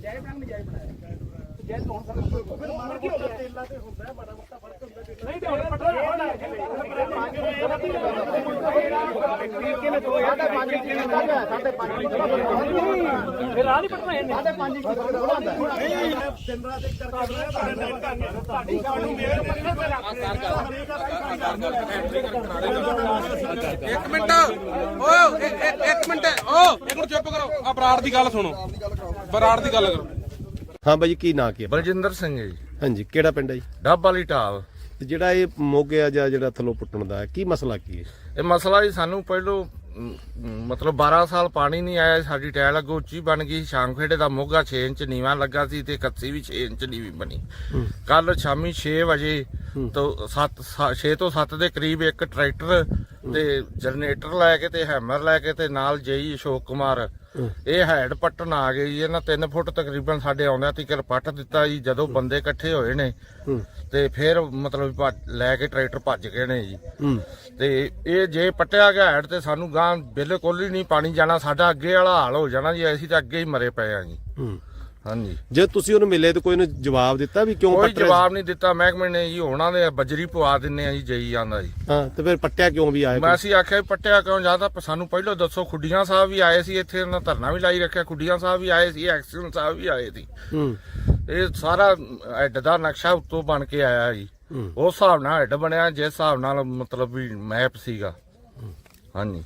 ਜੈ ਬ੍ਰਹਮ ਜੈ ਬਣਾਇਆ ਜੈ ਤੋਂ ਹੁਣ ਕੀ ਹੋ ਗਿਆ ਤੇਲਾ ਤੇ ਹੁੰਦਾ ਹੈ ਬੜਾ ਮੋਟਾ ਇੱਕ ਮਿੰਟ। ਓ ਇੱਕ- ਮਿੰਟ। ਓ ਇੱਕ ਮਿੰਟ ਚੁੱਪ ਕਰੋ। ਆ ਬਰਾੜ ਦੀ ਗੱਲ ਸੁਣੋ। ਬਰਾੜ ਦੀ ਗੱਲ ਕਰੋ। ਹਾਂ ਬਾਈ ਜੀ, ਕੀ ਨਾਂ ਕੀ ਹੈ ਬਲਜਿੰਦਰ ਸਿੰਘ ਹੈ ਜੀ। ਹਾਂਜੀ ਕਿਹੜਾ ਪਿੰਡ ਹੈ ਜੀ? ਡੱਬ ਵਾਲੀ ਢਾਲ। ਤੇ ਜਿਹੜਾ ਇਹ ਮੋਗੇ ਆ ਜਾਂ ਜਿਹੜਾ ਥੱਲੋਂ ਪੁੱਟਣ ਦਾ ਕੀ ਮਸਲਾ ਕੀ ਹੈ? ਇਹ ਮਸਲਾ ਜੀ ਸਾਨੂੰ ਪਹਿਲੋਂ ਮ, ਮ, ਮਤਲਬ 12 ਸਾਲ ਪਾਣੀ ਨਹੀਂ ਆਇਆ ਸਾਡੀ ਟਾਇਲ ਅੱਗੋਂ ਉੱਚੀ ਬਣ ਗਈ ਸ਼ਾਂਖੇੜੇ ਦਾ ਮੋਗਾ 6 ਇੰਚ ਨੀਵਾਂ ਲੱਗਾ ਸੀ ਤੇ ਕੱਸੀ ਵੀ 6 ਇੰਚ ਨੀਵੀਂ ਬਣੀ। ਕੱਲ ਸ਼ਾਮੀ 6 ਵਜੇ ਤੋਂ 7 6 ਤੋਂ 7 ਦੇ ਕਰੀਬ ਇੱਕ ਟਰੈਕਟਰ ਤੇ ਜਨਰੇਟਰ ਲੈ ਕੇ ਤੇ ਹੈਮਰ ਲੈ ਕੇ ਤੇ ਨਾਲ ਜਈ ਅਸ਼ੋਕ ਕੁਮਾਰ। ਇਹ ਹੈਡ ਪੱਟਣ ਆ ਜੀ ਇਹਨਾਂ 3 ਫੁੱਟ ਤਕਰੀਬਨ ਸਾਡੇ ਆਉਂਦਿਆਂ ਤੀਕਰ ਪੱਟ ਦਿੱਤਾ ਜੀ ਜਦੋਂ ਬੰਦੇ ਇਕੱਠੇ ਹੋਏ ਨੇ। ਤੇ ਫਿਰ ਮਤਲਬ ਲੈ ਕੇ ਟਰੈਕਟਰ ਭੱਜ ਗਏ ਨੇ ਜੀ। ਤੇ ਇਹ ਜੇ ਪੱਟਿਆ ਗਿਆ ਹੈਡ ਤੇ ਸਾਨੂੰ ਗਾਂ ਬਿਲਕੁਲ ਹੀ ਨਹੀਂ ਪਾਣੀ ਜਾਣਾ ਸਾਡਾ ਅੱਗੇ ਵਾਲਾ ਹਾਲ ਹੋ ਜਾਣਾ ਜੀ ਅਸੀਂ ਤਾਂ ਅੱਗੇ ਹੀ ਮਰੇ ਪਏ ਆ ਜੀ। ਹਾਂਜੀ। ਜੇ ਤੁਸੀਂ ਉਹਨੂੰ ਮਿਲੇ ਤੇ ਕੋਈ ਨੇ ਜਵਾਬ ਦਿੱਤਾ ਵੀ ਕਿਉਂ ਕੋਈ ਪੱਟ ਰਿਹਾ ਜਵਾਬ ਨਹੀਂ ਦਿੱਤਾ ਮਹਿਕਮੇ ਨੇ ਜੀ ਉਹਨਾਂ ਦੇ ਬਜਰੀ ਪਵਾ ਦਿੰਨੇ ਆ ਜੀ ਜਈ ਆਂਦਾ ਜੀ। ਹਾਂ ਤੇ ਫਿਰ ਪੱਟਿਆ ਕਿਉਂ ਵੀ ਆਇਆ ਮੈਂ ਅਸੀਂ ਆਖਿਆ ਵੀ ਪੱਟਿਆ ਕਿਉਂ ਜਾਂਦਾ ਸਾਨੂੰ ਪਹਿਲਾਂ ਦੱਸੋ ਖੁੱਡੀਆਂ ਸਾਹਿਬ ਵੀ ਆਏ ਸੀ ਇੱਥੇ ਉਹਨਾਂ ਧਰਨਾ ਵੀ ਲਾਈ ਰੱਖਿਆ ਖੁੱਡੀਆਂ ਸਾਹਿਬ ਵੀ ਆਏ ਸੀ ਐਕਸੀਅਨ ਸਾਹਿਬ ਵੀ ਆਏ ਸੀ। ਹੂੰ। ਇਹ ਸਾਰਾ ਹੈੱਡ ਦਾ ਨਕਸ਼ਾ ਉੱਤੋਂ ਬਣ ਕੇ ਆਇਆ ਜੀ। ਉਸ ਹਿਸਾਬ ਨਾਲ ਹੈੱਡ ਬਣਿਆ ਜਿਸ ਹਿਸਾਬ ਨਾਲ ਮਤਲਬ ਵੀ ਮੈਪ ਸੀਗਾ। ਹਾਂਜੀ।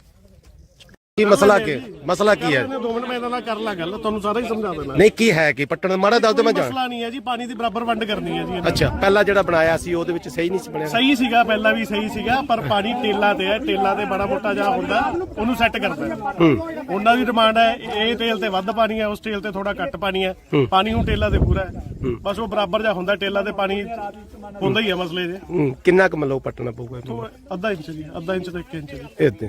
ਕੀ ਮਸਲਾ ਕੀ ਮਸਲਾ ਕੀ ਹੈ? ਦੋ ਮਿੰਟ ਮੈਂ ਇਹਨਾਂ ਨਾਲ ਕਰ ਲਾ ਗੱਲ ਤੁਹਾਨੂੰ ਸਾਰਾ ਹੀ ਸਮਝਾ ਦੇਣਾ। ਨਹੀਂ ਕੀ ਹੈ ਕੀ? ਪੱਟਣ ਮਾੜਾ ਦੱਸ ਦਿਓ ਮੈਂ ਜਾਣ। ਮਸਲਾ ਨਹੀਂ ਹੈ ਜੀ ਪਾਣੀ ਦੀ ਬਰਾਬਰ ਵੰਡ ਕਰਨੀ ਹੈ ਜੀ ਇਹਨਾਂ ਨੇ। ਅੱਛਾ ਪਹਿਲਾਂ ਜਿਹੜਾ ਬਣਾਇਆ ਸੀ ਉਹਦੇ ਵਿੱਚ ਸਹੀ ਨਹੀਂ ਸੀ ਬਣਿਆ? ਸਹੀ ਸੀਗਾ ਪਹਿਲਾਂ ਵੀ ਸਹੀ ਸੀਗਾ ਪਰ ਪਾਣੀ ਟੇਲਾ ਤੇ ਹੈ ਟੇਲਾ ਤੇ ਬੜਾ ਮੋਟਾ ਜਿਹਾ ਹੁੰਦਾ ਉਹਨੂੰ ਸੈੱਟ ਕਰਦਾ ਹੈ। ਉਹਨਾਂ ਦੀ ਡਿਮਾਂਡ ਹੈ ਇਹ ਤੇਲ ਤੇ ਵੱਧ ਪਾਣੀ ਹੈ ਉਸ ਤੇਲ ਤੇ ਥੋੜਾ ਘੱਟ ਪਾਣੀ ਹੈ। ਪਾਣੀ ਹੁਣ ਟੇਲਾ ਤੇ ਪੂਰਾ ਹੈ। ਬਸ ਉਹ ਬਰਾਬਰ ਜਿਹਾ ਹੁੰਦਾ ਟੇਲਾ ਤੇ ਪਾਣੀ ਹੁੰਦਾ ਹੀ ਹੈ ਮਸਲੇ ਜੇ। ਹੂੰ, ਕਿੰਨਾ ਕੁ ਮਤਲਬ ਪੱਟਣਾ ਪਊਗਾ ਅੱਧਾ ਇੰਚ ਜੀ ਅੱਧਾ ਇੰਚ ਤੋਂ 1 ਇੰਚ ਜੀ।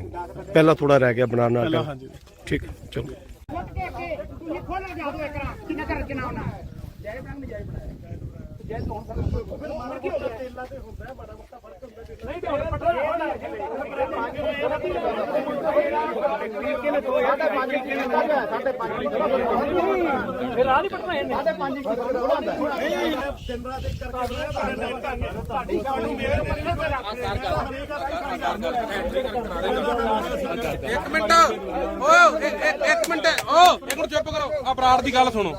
ਪਹਿਲਾਂ ਥੋੜਾ ਰਹਿ ਗਿਆ ਬਣਾਉਣ ਪਹਿਲਾਂ ਨਾਲ ਹਾਂਜੀ। ਠੀਕ ਚਲੋ। ਫੁੱਟ ਕੇ ਅੱਗੇ ਤੁਸੀਂ ਖੋਲੋ ਜਾ ਦੋ ਇਕਰਾ ਕਿੰਨਾ ਕਰ ਕਿੰਨਾ ਹੋਣਾ ਜੈ ਬ੍ਰਹਮ ਜੈ ਬਣਾਇਆ ਜੈ ਤੋਂ ਹੁਣ ਕੀ ਤੇਲਾ ਤੇ ਹੁੰਦਾ ਹੈ ਬੜਾ ਨਹੀਂ ਤੇ ਹੁਣ ਪਟਾ ਕਿਵੇਂ ਦੋ ਯਾਰ ਦਾ 5 ਕਿਲੋ ਦਾ ਸਾਢੇ 5 ਕਿਲੋ ਫਿਰ ਆ ਨਹੀਂ ਪਟਣਾ ਇਹਨੇ ਸਾਢੇ 5 ਕਿਲੋ ਥੋੜਾ ਹੁੰਦਾ ਦਿਨ ਰਾਤ ਇੱਕ ਕਰਕੇ ਤੁਹਾਡੇ ਮਿੰਟ ਓ ਇੱਕ- ਮਿੰਟ ਓ ਇੱਕ ਮਿੰਟ ਚੁੱਪ ਕਰੋ ਆ ਬਰਾੜ ਦੀ ਗੱਲ ਸੁਣੋ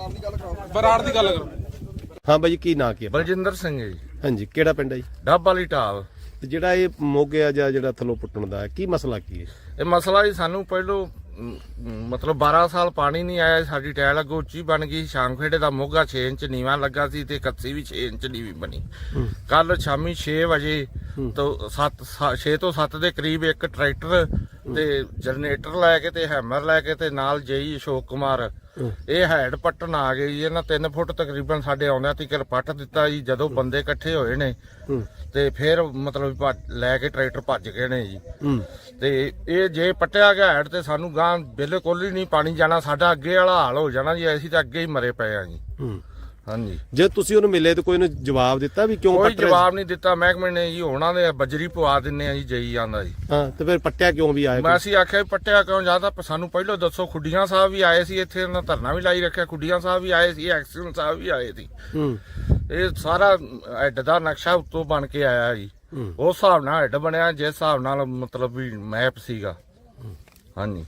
ਬਰਾੜ ਦੀ ਗੱਲ ਕਰੋ ਹਾਂ ਬਾਈ ਕੀ ਨਾਂ ਕੀ ਹੈ? ਬਲਜਿੰਦਰ ਸਿੰਘ ਜੀ। ਹਾਂਜੀ ਕਿਹੜਾ ਪਿੰਡ ਹੈ ਜੀ? ਡੱਬ ਵਾਲੀ ਢਾਲ। ਤੇ ਜਿਹੜਾ ਇਹ ਮੋਗੇ ਆ ਜਾਂ ਜਿਹੜਾ ਥੱਲੋਂ ਪੁੱਟਣ ਦਾ ਕੀ ਮਸਲਾ ਕੀ ਹੈ? ਇਹ ਮਸਲਾ ਜੀ ਸਾਨੂੰ ਪਹਿਲੋਂ ਮ, ਮਤਲਬ 12 ਸਾਲ ਪਾਣੀ ਨਹੀਂ ਆਇਆ ਸਾਡੀ ਟਾਇਲ ਅੱਗੋਂ ਉੱਚੀ ਬਣ ਗਈ ਸ਼ਾਂਖੇੜੇ ਦਾ ਮੋਗਾ 6 ਇੰਚ ਨੀਵਾਂ ਲੱਗਾ ਸੀ ਤੇ ਕੱਸੀ ਵੀ 6 ਇੰਚ ਨੀਵੀਂ ਬਣੀ। ਕੱਲ ਸ਼ਾਮੀ 6 ਵਜੇ ਤੋਂ 7 6 ਤੋਂ 7 ਦੇ ਕਰੀਬ ਇੱਕ ਟਰੈਕਟਰ ਤੇ ਜਨਰੇਟਰ ਲੈ ਕੇ ਤੇ ਹੈਮਰ ਲੈ ਕੇ ਤੇ ਨਾਲ ਜਈ ਅਸ਼ੋਕ ਕੁਮਾਰ। ਇਹ ਹੈਡ ਪੱਟਣ ਆ ਗਏ ਜੀ ਇਹਨਾਂ 3 ਫੁੱਟ ਤਕਰੀਬਨ ਸਾਡੇ ਆਉਂਦਿਆਂ ਤੀਕਰ ਪੱਟ ਦਿੱਤਾ ਜੀ ਜਦੋਂ ਬੰਦੇ ਇਕੱਠੇ ਹੋਏ ਨੇ। ਤੇ ਫਿਰ ਮਤਲਬ ਲੈ ਕੇ ਟਰੈਕਟਰ ਭੱਜ ਗਏ ਨੇ ਜੀ। ਤੇ ਇਹ ਜੇ ਪੱਟਿਆ ਗਿਆ ਹੈਡ ਤੇ ਸਾਨੂੰ ਗਾਂ ਬਿਲਕੁਲ ਹੀ ਨਹੀਂ ਪਾਣੀ ਜਾਣਾ ਸਾਡਾ ਅੱਗੇ ਵਾਲਾ ਹਾਲ ਹੋ ਜਾਣਾ ਜੀ ਅਸੀਂ ਤਾਂ ਅੱਗੇ ਹੀ ਮਰੇ ਪਏ ਆ ਜੀ। ਹਾਂਜੀ। ਜੇ ਤੁਸੀਂ ਉਹਨੂੰ ਮਿਲੇ ਤੇ ਕੋਈ ਉਹਨੇ ਜਵਾਬ ਦਿੱਤਾ ਵੀ ਕਿਉਂ ਕੋਈ ਜਵਾਬ ਨਹੀਂ ਦਿੱਤਾ ਮਹਿਕਮੇ ਨੇ ਜੀ ਉਹਨਾਂ ਦੇ ਬਜਰੀ ਪਵਾ ਦਿੰਨੇ ਆ ਜੀ ਜਈ ਜਾਂਦਾ ਜੀ। ਹਾਂ ਤੇ ਫਿਰ ਪੱਟਿਆ ਕਿਉਂ ਵੀ ਆਇਆ ਮੈਂ ਅਸੀਂ ਆਖਿਆ ਵੀ ਪੱਟਿਆ ਕਿਉਂ ਜਾਂਦਾ ਸਾਨੂੰ ਪਹਿਲਾਂ ਦੱਸੋ ਖੁੱਡੀਆਂ ਸਾਹਿਬ ਵੀ ਆਏ ਸੀ ਇੱਥੇ ਉਹਨਾਂ ਧਰਨਾ ਵੀ ਲਾਈ ਰੱਖਿਆ ਖੁੱਡੀਆਂ ਸਾਹਿਬ ਵੀ ਆਏ ਸੀ ਐਕਸੀਅਨ ਸਾਹਿਬ ਵੀ ਆਏ ਸੀ। ਹੂੰ। ਇਹ ਸਾਰਾ ਹੈੱਡ ਦਾ ਨਕਸ਼ਾ ਉੱਤੋਂ ਬਣ ਕੇ ਆਇਆ ਜੀ। ਉਸ ਹਿਸਾਬ ਨਾਲ ਹੈੱਡ ਬਣਿਆ ਜਿਸ ਹਿਸਾਬ ਨਾਲ ਮਤਲਬ ਵੀ ਮੈਪ ਸੀਗਾ। ਹਾਂਜੀ।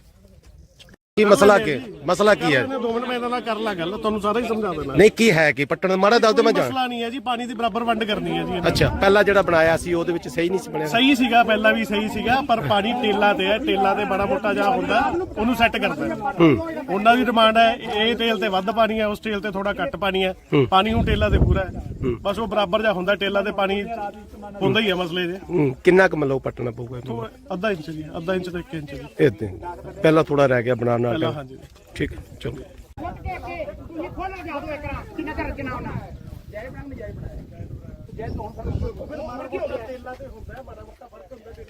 ਕੀ ਮਸਲਾ ਕੀ ਮਸਲਾ ਕੀ ਹੈ? ਦੋ ਮਿੰਟ ਮੈਂ ਇਹਨਾਂ ਨਾਲ ਕਰ ਲਾ ਗੱਲ ਤੁਹਾਨੂੰ ਸਾਰਾ ਹੀ ਸਮਝਾ ਦੇਣਾ। ਨਹੀਂ ਕੀ ਹੈ ਕੀ? ਪੱਟਣ ਮਾੜਾ ਦੱਸ ਦਿਓ ਮੈਂ ਜਾਣ। ਮਸਲਾ ਨਹੀਂ ਹੈ ਜੀ ਪਾਣੀ ਦੀ ਬਰਾਬਰ ਵੰਡ ਕਰਨੀ ਹੈ ਜੀ ਇਹਨਾਂ ਨੇ। ਅੱਛਾ ਪਹਿਲਾਂ ਜਿਹੜਾ ਬਣਾਇਆ ਸੀ ਉਹਦੇ ਵਿੱਚ ਸਹੀ ਨਹੀਂ ਸੀ ਬਣਿਆ? ਸਹੀ ਸੀਗਾ ਪਹਿਲਾਂ ਵੀ ਸਹੀ ਸੀਗਾ ਪਰ ਪਾਣੀ ਟੇਲਾ ਤੇ ਹੈ ਟੇਲਾ ਤੇ ਬੜਾ ਮੋਟਾ ਜਿਹਾ ਹੁੰਦਾ ਉਹਨੂੰ ਸੈੱਟ ਕਰਦਾ ਹੈ। ਉਹਨਾਂ ਦੀ ਡਿਮਾਂਡ ਹੈ ਇਹ ਤੇਲ ਤੇ ਵੱਧ ਪਾਣੀ ਹੈ ਉਸ ਤੇਲ ਤੇ ਥੋੜਾ ਘੱਟ ਪਾਣੀ ਹੈ। ਪਾਣੀ ਹੁਣ ਟੇਲਾ ਤੇ ਪੂਰਾ ਹੈ। ਬਸ ਉਹ ਬਰਾਬਰ ਜਿਹਾ ਹੁੰਦਾ ਟੇਲਾ ਤੇ ਪਾਣੀ ਹੁੰਦਾ ਹੀ ਹੈ ਮਸਲੇ ਦੇ ਹੂੰ, ਕਿੰਨਾ ਕੁ ਮਤਲਬ ਪੱਟਣਾ ਪਊਗਾ ਇਹਨੂੰ? ਅੱਧਾ ਇੰਚ ਜੀ ਅੱਧਾ ਇੰਚ ਤੇ 1 ਇੰਚ ਜੀ। ਏਦਾਂ ਹੀ। ਪਹਿਲਾਂ ਥੋੜਾ ਰਹਿ ਗਿਆ ਬਣਾਉਣ ਪਹਿਲਾਂ ਨਾਲ ਹਾਂਜੀ। ਠੀਕ ਹੈ ਚਲੋ। ਮੁੱਕ ਕੇ ਅੱਗੇ ਤੁਸੀਂ ਖੋਲੋ ਜਾ ਦੋ ਇਕਰਾ ਕਿੰਨਾ ਕਰ ਕਿੰਨਾ ਹੋਣਾ ਜੈ ਬ੍ਰਹਮ। ਜੈ ਬਣਾਇਆ ਜੈ ਤੋਂ ਹੁਣ ਫਿਰ ਮਾਰ ਕੀ ਹੋ ਗਿਆ ਤੇਲਾ ਤੇ ਹੁੰਦਾ ਹੈ ਬੜਾ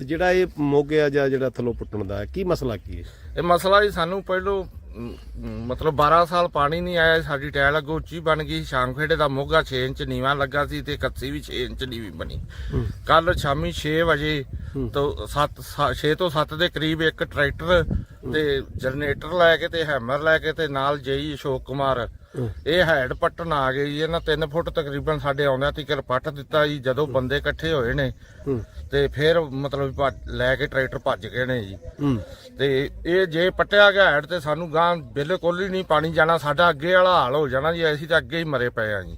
ਤੇ ਜਿਹੜਾ ਇਹ ਮੋਗੇ ਆ ਜਾਂ ਜਿਹੜਾ ਥੱਲੋਂ ਪੁੱਟਣ ਦਾ ਕੀ ਮਸਲਾ ਕੀ ਹੈ? ਇਹ ਮਸਲਾ ਜੀ ਸਾਨੂੰ ਪਹਿਲੋਂ ਮਤਲਬ 12 ਸਾਲ ਪਾਣੀ ਨਹੀਂ ਆਇਆ ਸਾਡੀ ਟਾਇਲ ਅੱਗੋਂ ਉੱਚੀ ਬਣ ਗਈ ਸ਼ਾਂਖੇੜੇ ਦਾ ਮੋਗਾ 6 ਇੰਚ ਨੀਵਾਂ ਲੱਗਾ ਸੀ ਤੇ ਕੱਸੀ ਵੀ 6 ਇੰਚ ਨੀਵੀਂ ਬਣੀ। ਕੱਲ ਸ਼ਾਮੀ 6 ਵਜੇ ਤੋਂ 7 6 ਤੋਂ 7 ਦੇ ਕਰੀਬ ਇੱਕ ਟਰੈਕਟਰ ਤੇ ਜਨਰੇਟਰ ਲੈ ਕੇ ਤੇ ਹੈਮਰ ਲੈ ਕੇ ਤੇ ਨਾਲ ਜਈ ਅਸ਼ੋਕ ਕੁਮਾਰ ਇਹ ਹੈਡ ਪੱਟਣ ਆ ਗਏ ਜੀ ਇਹਨਾਂ 3 ਫੁੱਟ ਤਕਰੀਬਨ ਸਾਡੇ ਆਉਂਦਿਆਂ ਤੀਕਰ ਪੱਟ ਦਿੱਤਾ ਜੀ ਜਦੋਂ ਬੰਦੇ ਇਕੱਠੇ ਹੋਏ ਨੇ ਤੇ ਫਿਰ ਮਤਲਬ ਲੈ ਕੇ ਟਰੈਕਟਰ ਭੱਜ ਗਏ ਨੇ ਜੀ। ਤੇ ਇਹ ਜੇ ਪੱਟਿਆ ਗਿਆ ਹੈਡ ਤੇ ਸਾਨੂੰ ਗਾਂ ਬਿਲਕੁਲ ਹੀ ਨਹੀਂ ਪਾਣੀ ਜਾਣਾ ਸਾਡਾ ਅੱਗੇ ਵਾਲਾ ਹਾਲ ਹੋ ਜਾਣਾ ਜੀ ਅਸੀਂ ਤਾਂ ਅੱਗੇ ਹੀ ਮਰੇ ਪਏ ਆ ਜੀ।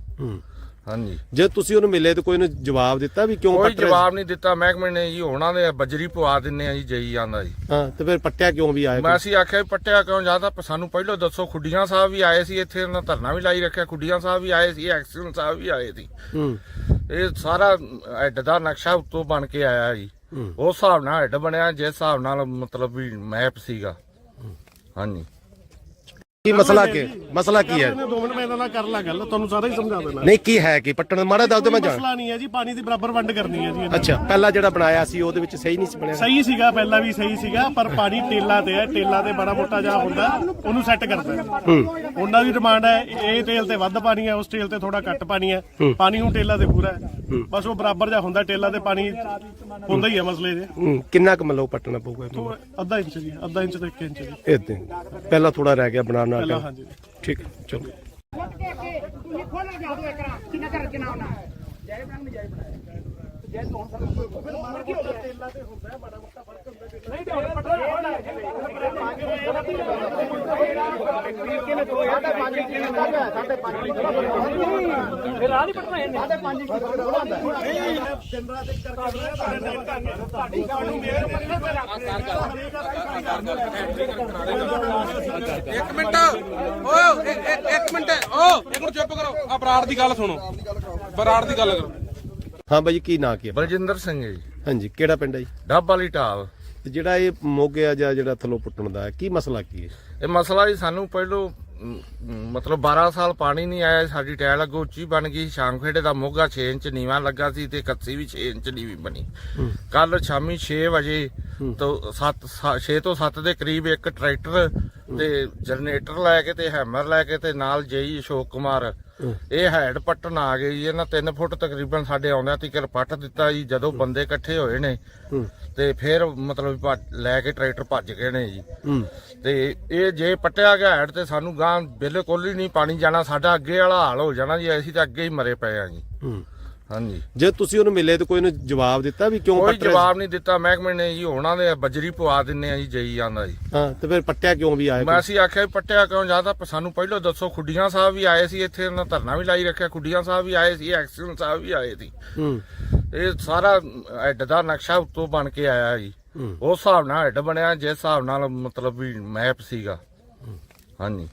ਹਾਂਜੀ। ਜੇ ਤੁਸੀਂ ਉਹਨੂੰ ਮਿਲੇ ਤੇ ਕੋਈ ਉਹਨੇ ਜਵਾਬ ਦਿੱਤਾ ਵੀ ਕਿਉਂ ਕੋਈ ਪੱਟ ਰਹੇ ਜਵਾਬ ਨਹੀਂ ਦਿੱਤਾ ਮਹਿਕਮੇ ਨੇ ਜੀ ਉਹਨਾਂ ਦੇ ਬਜਰੀ ਪਵਾ ਦਿੰਨੇ ਆ ਜੀ ਜਈ ਜਾਂਦਾ ਜੀ। ਹਾਂ ਤੇ ਫਿਰ ਪੱਟਿਆ ਕਿਉਂ ਵੀ ਆਇਆ ਮੈਂ ਅਸੀਂ ਆਖਿਆ ਵੀ ਪੱਟਿਆ ਕਿਉਂ ਜਾਂਦਾ ਸਾਨੂੰ ਪਹਿਲਾਂ ਦੱਸੋ ਖੁੱਡੀਆਂ ਸਾਹਿਬ ਵੀ ਆਏ ਸੀ ਇੱਥੇ ਉਹਨਾਂ ਧਰਨਾ ਵੀ ਲਾਈ ਰੱਖਿਆ ਖੁੱਡੀਆਂ ਸਾਹਿਬ ਵੀ ਆਏ ਸੀ ਐਕਸੀਅਨ ਸਾਹਿਬ ਵੀ ਆਏ ਸੀ। ਹੂੰ। ਇਹ ਸਾਰਾ ਹੈੱਡ ਦਾ ਨਕਸ਼ਾ ਉੱਤੋਂ ਬਣ ਕੇ ਆਇਆ ਜੀ। ਹੂੰ। ਉਸ ਹਿਸਾਬ ਨਾਲ ਹੈੱਡ ਬਣਿਆ ਜਿਸ ਹਿਸਾਬ ਨਾਲ ਮਤਲਬ ਵੀ ਮੈਪ ਸੀਗਾ। ਹਾਂਜੀ। ਕੀ ਮਸਲਾ ਕੀ ਮਸਲਾ ਕੀ ਹੈ? ਇਹਨੇ ਦੋ ਮਿੰਟ ਮੈਂ ਇਹਨਾਂ ਨਾਲ ਕਰ ਲਾ ਗੱਲ ਤੁਹਾਨੂੰ ਸਾਰਾ ਹੀ ਸਮਝਾ ਦੇਣਾ ਨਹੀਂ ਕੀ ਹੈ ਕੀ? ਪੱਟਣ ਮਾੜਾ ਦੱਸ ਦਿਓ ਮੈਂ ਜਾਣ ਮਸਲਾ ਨਹੀਂ ਹੈ ਜੀ ਪਾਣੀ ਦੀ ਬਰਾਬਰ ਵੰਡ ਕਰਨੀ ਹੈ ਜੀ। ਅੱਛਾ ਪਹਿਲਾਂ ਜਿਹੜਾ ਬਣਾਇਆ ਸੀ ਉਹਦੇ ਵਿੱਚ ਸਹੀ ਨਹੀਂ ਸੀ ਬਣਿਆ। ਸਹੀ ਸੀਗਾ ਪਹਿਲਾਂ ਵੀ ਸਹੀ ਸੀਗਾ ਪਰ ਪਾਣੀ ਟੇਲਾ ਤੇ ਹੈ ਟੇਲਾ ਤੇ ਬੜਾ ਮੋਟਾ ਜਿਹਾ ਹੁੰਦਾ ਉਹਨੂੰ ਸੈੱਟ ਕਰਦਾ ਹੈ। ਉਹਨਾਂ ਦੀ ਡਿਮਾਂਡ ਹੈ ਇਹ ਤੇਲ ਤੇ ਵੱਧ ਪਾਣੀ ਹੈ ਉਸ ਤੇਲ ਤੇ ਥੋੜਾ ਘੱਟ ਪਾਣੀ ਹੈ। ਪਾਣੀ ਹੁਣ ਟੇਲਾ ਤੇ ਪੂਰਾ ਹੈ। ਬਸ ਉਹ ਬਰਾਬਰ ਜਿਹਾ ਹੁੰਦਾ ਟੇਲਾ ਤੇ ਪਾਣੀ ਹੁੰਦਾ ਹੀ ਹੈ ਮਸਲੇ ਦੇ। ਕਿੰਨਾ ਕੁ ਮਤਲਬ ਪੱਟਣਾ ਪਊਗਾ ਅੱਧਾ ਇੰਚ ਜੀ ਅੱਧਾ ਇੰਚ ਤੇ 1 ਇੰਚ ਜੀ। ਪਹਿਲਾਂ ਥੋੜਾ ਰਹਿ ਗਿਆ ਬਣਾਉਣ ਹਾਂਜੀ। ਠੀਕ ਹੈ ਚਲੋ। ਮੁੱਕ ਕੇ ਅੱਗੇ ਤੁਸੀਂ ਖੋਲੋ ਜਾ ਦੋ ਇਕਰਾ ਕਿੰਨਾ ਕਰ ਕਿੰਨਾ ਹੋਣਾ? ਜੈ ਬ੍ਰਹਮ ਜੈ ਬਣਾਇਆ ਜੈ ਤੋਂ ਹੁਣ ਫਿਰ ਮਾਰ ਕੀ ਹੋ ਗਿਆ ਤੇਲਾ ਤੇ ਹੁੰਦਾ ਬੜਾ ਮੋਟਾ ਫ਼ਰਕ ਹੁੰਦਾ ਨਹੀਂ ਤੇ ਹੁਣ ਪਟਨਾ ਹੋਣਾ ਕਿਲੇ ਤੋਂ ਸਾਡਾ 5 ਕਿਲੇ ਦਾ ਸਾਡੇ 5 ਕਿਲੇ ਫਿਰ ਆ ਨਹੀਂ ਪਟਨਾ ਇਹਨੇ ਸਾਡੇ 5 ਕਿਲੇ ਦਾ ਹੁੰਦਾ ਚੰਦਰਾ ਦੇ ਕਰਕੇ ਤੁਹਾਡੀ ਗੱਲ ਨੂੰ ਮੇਰੇ ਇੱਕ ਮਿੰਟ। ਓ, ਇੱਕ- ਇੱਕ ਮਿੰਟ। ਓ, ਇੱਕ ਮਿੰਟ ਚੁੱਪ ਕਰੋ। ਆ ਬਰਾੜ ਦੀ ਗੱਲ ਸੁਣੋ। ਬਰਾੜ ਦੀ ਗੱਲ ਕਰੋ। ਹਾਂ ਬਾਈ ਕੀ ਨਾਂ ਕੀ ਹੈ ਬਲਜਿੰਦਰ ਸਿੰਘ ਜੀ। ਹਾਂਜੀ ਕਿਹੜਾ ਪਿੰਡ ਹੈ ਜੀ? ਡੱਬ ਵਾਲੀ ਢਾਬ ਤੇ ਜਿਹੜਾ ਇਹ ਮੋਗੇ ਆ ਜਾਂ ਜਿਹੜਾ ਥੱਲੋਂ ਪੁੱਟਣ ਦਾ ਹੈ, ਕੀ ਮਸਲਾ ਕੀ ਹੈ? ਇਹ ਮਸਲਾ ਜੀ ਸਾਨੂੰ ਪਹਿਲੋਂ ਮਤਲਬ 12 ਸਾਲ ਪਾਣੀ ਨਹੀਂ ਆਇਆ ਸਾਡੀ ਟਾਇਲ ਅੱਗੋਂ ਉੱਚੀ ਬਣ ਗਈ। ਸ਼ਾਂਖੇੜੇ ਦਾ ਮੋਗਾ 6 ਇੰਚ ਨੀਵਾਂ ਲੱਗਾ ਸੀ ਤੇ ਕੱਸੀ ਵੀ 6 ਇੰਚ ਨੀਵੀਂ ਬਣੀ। ਕੱਲ ਸ਼ਾਮੀ 6 ਵਜੇ ਤੋਂ 7 6 ਤੋਂ 7 ਦੇ ਕਰੀਬ ਇੱਕ ਟਰੈਕਟਰ ਤੇ ਜਨਰੇਟਰ ਲੈ ਕੇ ਤੇ ਹੈਮਰ ਲੈ ਕੇ ਤੇ ਨਾਲ ਜਈ ਅਸ਼ੋਕ ਕੁਮਾਰ। ਇਹ ਹੈਡ ਪੱਟਣ ਆ ਗਏ ਜੀ ਇਹਨਾਂ 3 ਫੁੱਟ ਤਕਰੀਬਨ ਸਾਡੇ ਆਉਂਦਿਆਂ ਤੀਕਰ ਪੱਟ ਦਿੱਤਾ ਜੀ ਜਦੋਂ ਬੰਦੇ ਇਕੱਠੇ ਹੋਏ ਨੇ। ਤੇ ਫਿਰ ਮਤਲਬ ਲੈ ਕੇ ਟਰੈਕਟਰ ਭੱਜ ਗਏ ਨੇ ਜੀ। ਤੇ ਇਹ ਜੇ ਪੱਟਿਆ ਗਿਆ ਹੈਡ ਤੇ ਸਾਨੂੰ ਗਾਂ ਬਿਲਕੁਲ ਹੀ ਨਹੀਂ ਪਾਣੀ ਜਾਣਾ ਸਾਡਾ ਅੱਗੇ ਵਾਲਾ ਹਾਲ ਹੋ ਜਾਣਾ ਜੀ ਅਸੀਂ ਤਾਂ ਅੱਗੇ ਹੀ ਮਰੇ ਪਏ ਆ ਜੀ। ਹਾਂਜੀ। ਜੇ ਤੁਸੀਂ ਉਹਨੂੰ ਮਿਲੇ ਤੇ ਕੋਈ ਉਹਨੇ ਜਵਾਬ ਦਿੱਤਾ ਵੀ ਕਿਉਂ ਕੋਈ ਜਵਾਬ ਨਹੀਂ ਦਿੱਤਾ। ਮਹਿਕਮੇ ਨੇ ਜੀ ਉਹਨਾਂ ਦੇ ਬਜਰੀ ਪਵਾ ਦਿੰਨੇ ਆ ਜੀ ਜਈ ਜਾਂਦਾ ਜੀ। ਹਾਂ ਤੇ ਫਿਰ ਪੱਟਿਆ ਕਿਉਂ ਵੀ ਆਇਆ ਮੈਂ ਅਸੀਂ ਆਖਿਆ ਵੀ ਪੱਟਿਆ ਕਿਉਂ? ਜਾਂਦਾ ਸਾਨੂੰ ਪਹਿਲਾਂ ਦੱਸੋ ਖੁੱਡੀਆਂ ਸਾਹਿਬ ਵੀ ਆਏ ਸੀ ਇੱਥੇ ਉਹਨਾਂ ਧਰਨਾ ਵੀ ਲਾਈ ਰੱਖਿਆ। ਖੁੱਡੀਆਂ ਸਾਹਿਬ ਵੀ ਆਏ ਸੀ ਐਕਸੀਅਨ ਸਾਹਿਬ ਵੀ ਆਏ ਸੀ। ਹੂੰ। ਇਹ ਸਾਰਾ ਹੈੱਡ ਦਾ ਨਕਸ਼ਾ ਉੱਤੋਂ ਬਣ ਕੇ ਆਇਆ ਜੀ। ਉਸ ਹਿਸਾਬ ਨਾਲ ਹੈੱਡ ਬਣਿਆ ਜਿਸ ਹਿਸਾਬ ਨਾਲ ਮਤਲਬ ਵੀ ਮੈਪ ਸੀਗਾ। ਹਾਂਜੀ।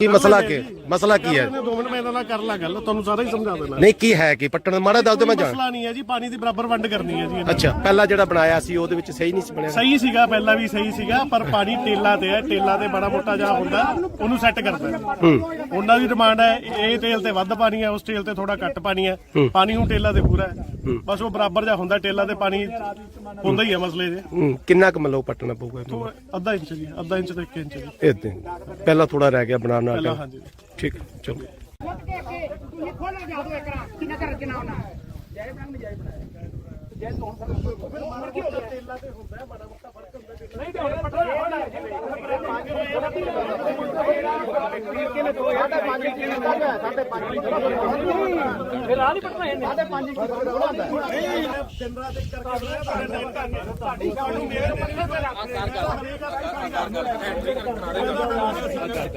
ਕੀ ਮਸਲਾ ਕੀ? ਮਸਲਾ ਕੀ ਹੈ? ਦੋ ਮਿੰਟ ਮੈਂ ਇਹਨਾਂ ਨਾਲ ਕਰ ਲਾ ਗੱਲ ਤੁਹਾਨੂੰ ਸਾਰਾ ਹੀ ਸਮਝਾ ਦੇਣਾ। ਨਹੀਂ ਕੀ ਹੈ ਕੀ? ਪੱਟਣ ਮਾੜਾ ਦੱਸ ਦਿਓ ਮੈਂ ਜਾਣ। ਮਸਲਾ ਨਹੀਂ ਹੈ ਜੀ ਪਾਣੀ ਦੀ ਬਰਾਬਰ ਵੰਡ ਕਰਨੀ ਹੈ ਜੀ ਇਹਨਾਂ ਨੇ। ਅੱਛਾ ਪਹਿਲਾਂ ਜਿਹੜਾ ਬਣਾਇਆ ਸੀ ਉਹਦੇ ਵਿੱਚ ਸਹੀ ਨਹੀਂ ਸੀ ਬਣਿਆ? ਸਹੀ ਸੀਗਾ ਪਹਿਲਾਂ ਵੀ ਸਹੀ ਸੀਗਾ ਪਰ ਪਾਣੀ ਟੇਲਾ ਤੇ ਹੈ ਟੇਲਾ ਤੇ ਬੜਾ ਮੋਟਾ ਜਿਹਾ ਹੁੰਦਾ ਉਹਨੂੰ ਸੈੱਟ ਕਰਦਾ ਹੈ। ਉਹਨਾਂ ਦੀ ਡਿਮਾਂਡ ਹੈ ਇਹ ਤੇਲ ਤੇ ਵੱਧ ਪਾਣੀ ਹੈ ਉਸ ਤੇਲ ਤੇ ਥੋੜਾ ਘੱਟ ਪਾਣੀ ਹੈ। ਪਾਣੀ ਹੁਣ ਟੇਲਾ ਤੇ ਪੂਰਾ ਹੈ। ਬਸ ਉਹ ਬਰਾਬਰ ਜਿਹਾ ਹੁੰਦਾ ਟੇਲਾ ਤੇ ਪਾਣੀ ਹੁੰਦਾ ਹੀ ਹੈ ਮਸਲੇ ਦੇ। ਹੂੰ, ਕਿੰਨਾ ਕੁ ਮਤਲਬ ਪੱਟਣਾ ਪਊਗਾ ਇਹਨੂੰ? ਅੱਧਾ ਇੰਚ ਜੀ ਅੱਧਾ ਇੰਚ ਤੇ 1 ਇੰਚ ਜੀ। ਇਹ ਦਿਨ ਪਹਿਲਾਂ ਥੋੜਾ ਰਹਿ ਗਿਆ ਬਣਾਉਣ ਪਹਿਲਾਂ ਨਾਲ ਹਾਂਜੀ। ਠੀਕ ਹੈ, ਚਲੋ ਤੁਸੀਂ ਖੋਲੋ ਜਾ ਦੋ ਇਕਰਾ ਕਿੰਨਾ ਕਰ ਕਿੰਨਾ ਹੋਣਾ ਜੈ ਬਣਾ ਜੈ ਬਣਾ ਜੈ ਤੋਂ ਫਿਰ ਕੀ ਹੋ ਗਿਆ? ਤੇਲਾ ਤੇ ਹੁੰਦਾ ਹੈ ਬੜਾ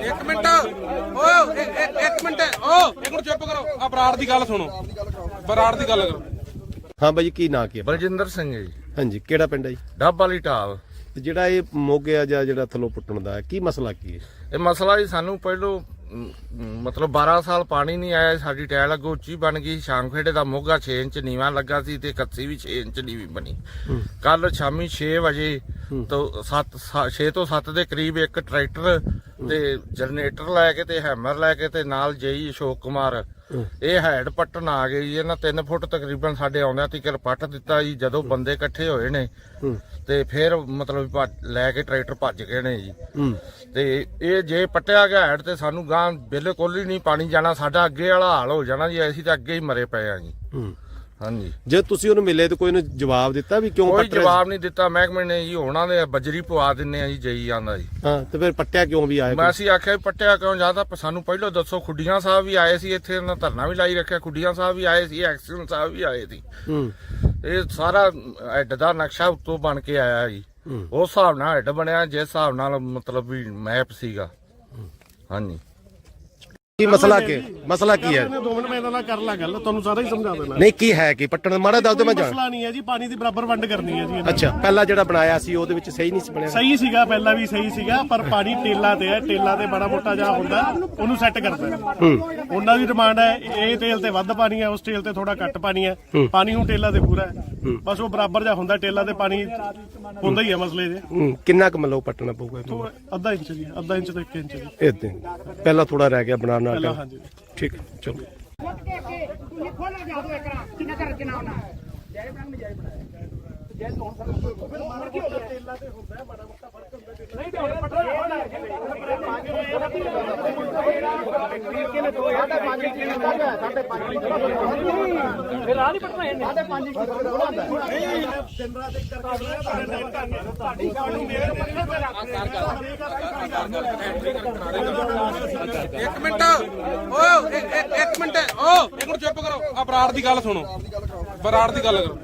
ਇੱਕ ਮਿੰਟ। ਓ ਇੱਕ- ਮਿੰਟ। ਓ ਇੱਕ ਮਿੰਟ ਚੁੱਪ ਕਰੋ। ਆ ਬਰਾੜ ਦੀ ਗੱਲ ਸੁਣੋ। ਬਰਾੜ ਦੀ ਗੱਲ ਕਰੋ। ਹਾਂ ਬਾਈ ਕੀ ਨਾਂ ਕੀ ਹੈ? ਬਲਜਿੰਦਰ ਸਿੰਘ ਜੀ। ਹਾਂਜੀ ਕਿਹੜਾ ਪਿੰਡ ਹੈ ਜੀ? ਡੱਬ ਵਾਲੀ ਢਾਲ। ਤੇ ਜਿਹੜਾ ਇਹ ਮੋਗਿਆ ਜਾਂ ਜਿਹੜਾ ਥੱਲੋਂ ਪੁੱਟਣ ਦਾ ਕੀ ਮਸਲਾ ਕੀ ਹੈ? ਇਹ ਮਸਲਾ ਜੀ ਸਾਨੂੰ ਪਹਿਲੋਂ ਮਤਲਬ 12 ਸਾਲ ਪਾਣੀ ਨਹੀਂ ਆਇਆ ਸਾਡੀ ਟਾਇਲ ਅੱਗੋਂ ਉੱਚੀ ਬਣ ਗਈ ਸ਼ਾਂਖੇੜੇ ਦਾ ਮੋਗਾ 6 ਇੰਚ ਨੀਵਾਂ ਲੱਗਾ ਸੀ ਤੇ ਕੱਸੀ ਵੀ 6 ਇੰਚ ਨੀਵੀਂ ਬਣੀ। ਕੱਲ ਸ਼ਾਮੀ 6 ਵਜੇ ਤੋਂ 7 6 ਤੋਂ 7 ਦੇ ਕਰੀਬ ਇੱਕ ਟਰੈਕਟਰ ਤੇ ਜਨਰੇਟਰ ਲੈ ਕੇ ਤੇ ਹੈਮਰ ਲੈ ਕੇ ਤੇ ਨਾਲ ਜਈ ਅਸ਼ੋਕ ਕੁਮਾਰ। ਇਹ ਹੈਡ ਪੱਟਣ ਆ ਗਏ ਜੀ ਇਹਨਾਂ 3 ਫੁੱਟ ਤਕਰੀਬਨ ਸਾਡੇ ਆਉਂਦਿਆਂ ਤੀਕਰ ਪੱਟ ਦਿੱਤਾ ਜੀ ਜਦੋਂ ਬੰਦੇ ਇਕੱਠੇ ਹੋਏ ਨੇ। ਤੇ ਫਿਰ ਮਤਲਬ ਲੈ ਕੇ ਟਰੈਕਟਰ ਭੱਜ ਗਏ ਨੇ ਜੀ। ਤੇ ਇਹ ਜੇ ਪੱਟਿਆ ਗਿਆ ਹੈਡ ਤੇ ਸਾਨੂੰ ਗਾਂ ਬਿਲਕੁਲ ਹੀ ਨਹੀਂ ਪਾਣੀ ਜਾਣਾ ਸਾਡਾ ਅੱਗੇ ਵਾਲਾ ਹਾਲ ਹੋ ਜਾਣਾ ਜੀ ਅਸੀਂ ਤਾਂ ਅੱਗੇ ਹੀ ਮਰੇ ਪਏ ਆ ਜੀ। ਹਾਂਜੀ। ਜੇ ਤੁਸੀਂ ਉਹਨੂੰ ਮਿਲੇ ਤਾਂ ਕੋਈ ਨੂੰ ਜਵਾਬ ਦਿੱਤਾ ਵੀ ਕਿਉਂ ਕੋਈ ਪੱਟ ਰਿਹਾ ਜਵਾਬ ਨਹੀਂ ਦਿੱਤਾ ਮਹਿਕਮੇ ਨੇ ਜੀ ਉਹਨਾਂ ਦੇ ਬਜਰੀ ਪਵਾ ਦਿੰਨੇ ਆ ਜੀ ਜਈ ਆਂਦਾ ਜੀ। ਹਾਂ ਤੇ ਫਿਰ ਪੱਟਿਆ ਕਿਉਂ ਵੀ ਆਇਆ ਮੈਂ ਅਸੀਂ ਆਖਿਆ ਵੀ ਪੱਟਿਆ ਕਿਉਂ ਜਾਂਦਾ ਸਾਨੂੰ ਪਹਿਲਾਂ ਦੱਸੋ ਖੁੱਡੀਆਂ ਸਾਹਿਬ ਵੀ ਆਏ ਸੀ ਇੱਥੇ ਉਹਨਾਂ ਧਰਨਾ ਵੀ ਲਾਈ ਰੱਖਿਆ ਖੁੱਡੀਆਂ ਸਾਹਿਬ ਵੀ ਆਏ ਸੀ ਐਕਸੀਅਨ ਸਾਹਿਬ ਵੀ ਆਏ ਸੀ। ਹੂੰ। ਇਹ ਸਾਰਾ ਹੈਡ ਦਾ ਨਕਸ਼ਾ ਉੱਤੋਂ ਬਣ ਕੇ ਆਇਆ ਜੀ। ਉਸ ਹਿਸਾਬ ਨਾਲ ਹੈਡ ਬਣਿਆ ਜਿਸ ਹਿਸਾਬ ਨਾਲ ਮਤਲਬ ਵੀ ਮੈਪ ਸੀਗਾ। ਹਾਂਜੀ। ਕੀ ਮਸਲਾ ਕੀ ਮਸਲਾ ਕੀ ਹੈ? ਇਹਨੇ ਦੋ ਮਿੰਟ ਮੈਂ ਇਹਨਾਂ ਨਾਲ ਕਰ ਲਾ ਗੱਲ ਤੁਹਾਨੂੰ ਸਾਰਾ ਹੀ ਸਮਝਾ ਦੇਣਾ। ਨਹੀਂ ਕੀ ਹੈ ਕੀ? ਪੱਟਣ ਮਾੜਾ ਦੱਸ ਦਿਓ ਮੈਂ ਜਾਣ। ਮਸਲਾ ਨਹੀਂ ਹੈ ਜੀ ਪਾਣੀ ਦੀ ਬਰਾਬਰ ਵੰਡ ਕਰਨੀ ਹੈ ਜੀ ਨੇ। ਅੱਛਾ ਪਹਿਲਾਂ ਜਿਹੜਾ ਬਣਾਇਆ ਸੀ ਉਹਦੇ ਵਿੱਚ ਸਹੀ ਨਹੀਂ ਸੀ ਬਣਿਆ? ਸਹੀ ਸੀਗਾ ਪਹਿਲਾਂ ਵੀ ਸਹੀ ਸੀਗਾ ਪਰ ਪਾਣੀ ਟੇਲਾ ਤੇ ਹੈ ਟੇਲਾ ਤੇ ਬੜਾ ਮੋਟਾ ਜਿਹਾ ਹੁੰਦਾ ਉਹਨੂੰ ਸੈੱਟ ਕਰਦਾ ਹੈ। ਉਹਨਾਂ ਦੀ ਡਿਮਾਂਡ ਹੈ ਇਹ ਤੇਲ ਤੇ ਵੱਧ ਪਾਣੀ ਹੈ ਉਸ ਤੇਲ ਤੇ ਥੋੜਾ ਘੱਟ ਪਾਣੀ ਹੈ। ਪਾਣੀ ਹੁਣ ਟੇਲਾ ਤੇ ਪੂਰਾ ਹੈ। ਬਸ ਉਹ ਬਰਾਬਰ ਜਿਹਾ ਹੁੰਦਾ ਟੇਲਾ ਤੇ ਪਾਣੀ ਹੁੰਦਾ ਹੀ ਹੈ ਮਸਲੇ ਦੇ। ਕਿੰਨਾ ਕੁ ਮਤਲਬ ਪੱਟਣਾ ਪਊਗਾ ਅੱਧਾ ਇੰਚ ਜੀ ਅੱਧਾ ਇੰਚ ਤੇ 1 ਇੰਚ ਜੀ। ਪਹਿਲਾਂ ਥੋੜਾ ਰਹਿ ਗਿਆ ਬਣਾਉਣ ਨਾਲ ਹਾਂਜੀ। ਠੀਕ ਹੈ, ਚਲੋ। ਤੁਸੀਂ ਖੋਲੋ ਜਾ ਦੋ ਇਕਰਾ ਕਿੰਨਾ ਕਰ ਕਿੰਨਾ ਹੋਣਾ ਜੈ ਬਣਾ ਜੈ ਬਣਾ ਜੈ ਤੋਂ ਫਿਰ ਕੀ ਹੋ ਗਿਆ ਤੇਲਾ ਤੇ ਹੁੰਦਾ ਹੈ ਬੜਾ ਮੋਟਾ ਫ਼ਰਕ ਹੁੰਦਾ ਨਹੀਂ ਤੇ ਹੁਣ ਪਟਾ ਕਿਲੇ ਤੋਂ ਸਾਡਾ 5 ਕਿਲੇ ਦਾ ਸਾਡਾ 5 ਕਿਲੇ ਫਿਰ ਆ ਨਹੀਂ ਪਟਨਾ ਇਹਨੇ ਸਾਡਾ 5 ਕਿਲੇ ਥੋੜਾ ਹੁੰਦਾ ਚੰਦਰਾ ਦੇ ਕਰਕੇ ਤੁਹਾਡੀ ਗੱਲ ਨੂੰ ਮੇਰੇ ਇੱਕ ਮਿੰਟ। ਓ ਇੱਕ- ਇੱਕ ਇੱਕ ਮਿੰਟ। ਓ ਇੱਕ ਮਿੰਟ ਚੁੱਪ ਕਰੋ। ਆ ਬਰਾੜ ਦੀ ਗੱਲ ਸੁਣੋ। ਬਰਾੜ ਦੀ ਗੱਲ ਕਰੋ।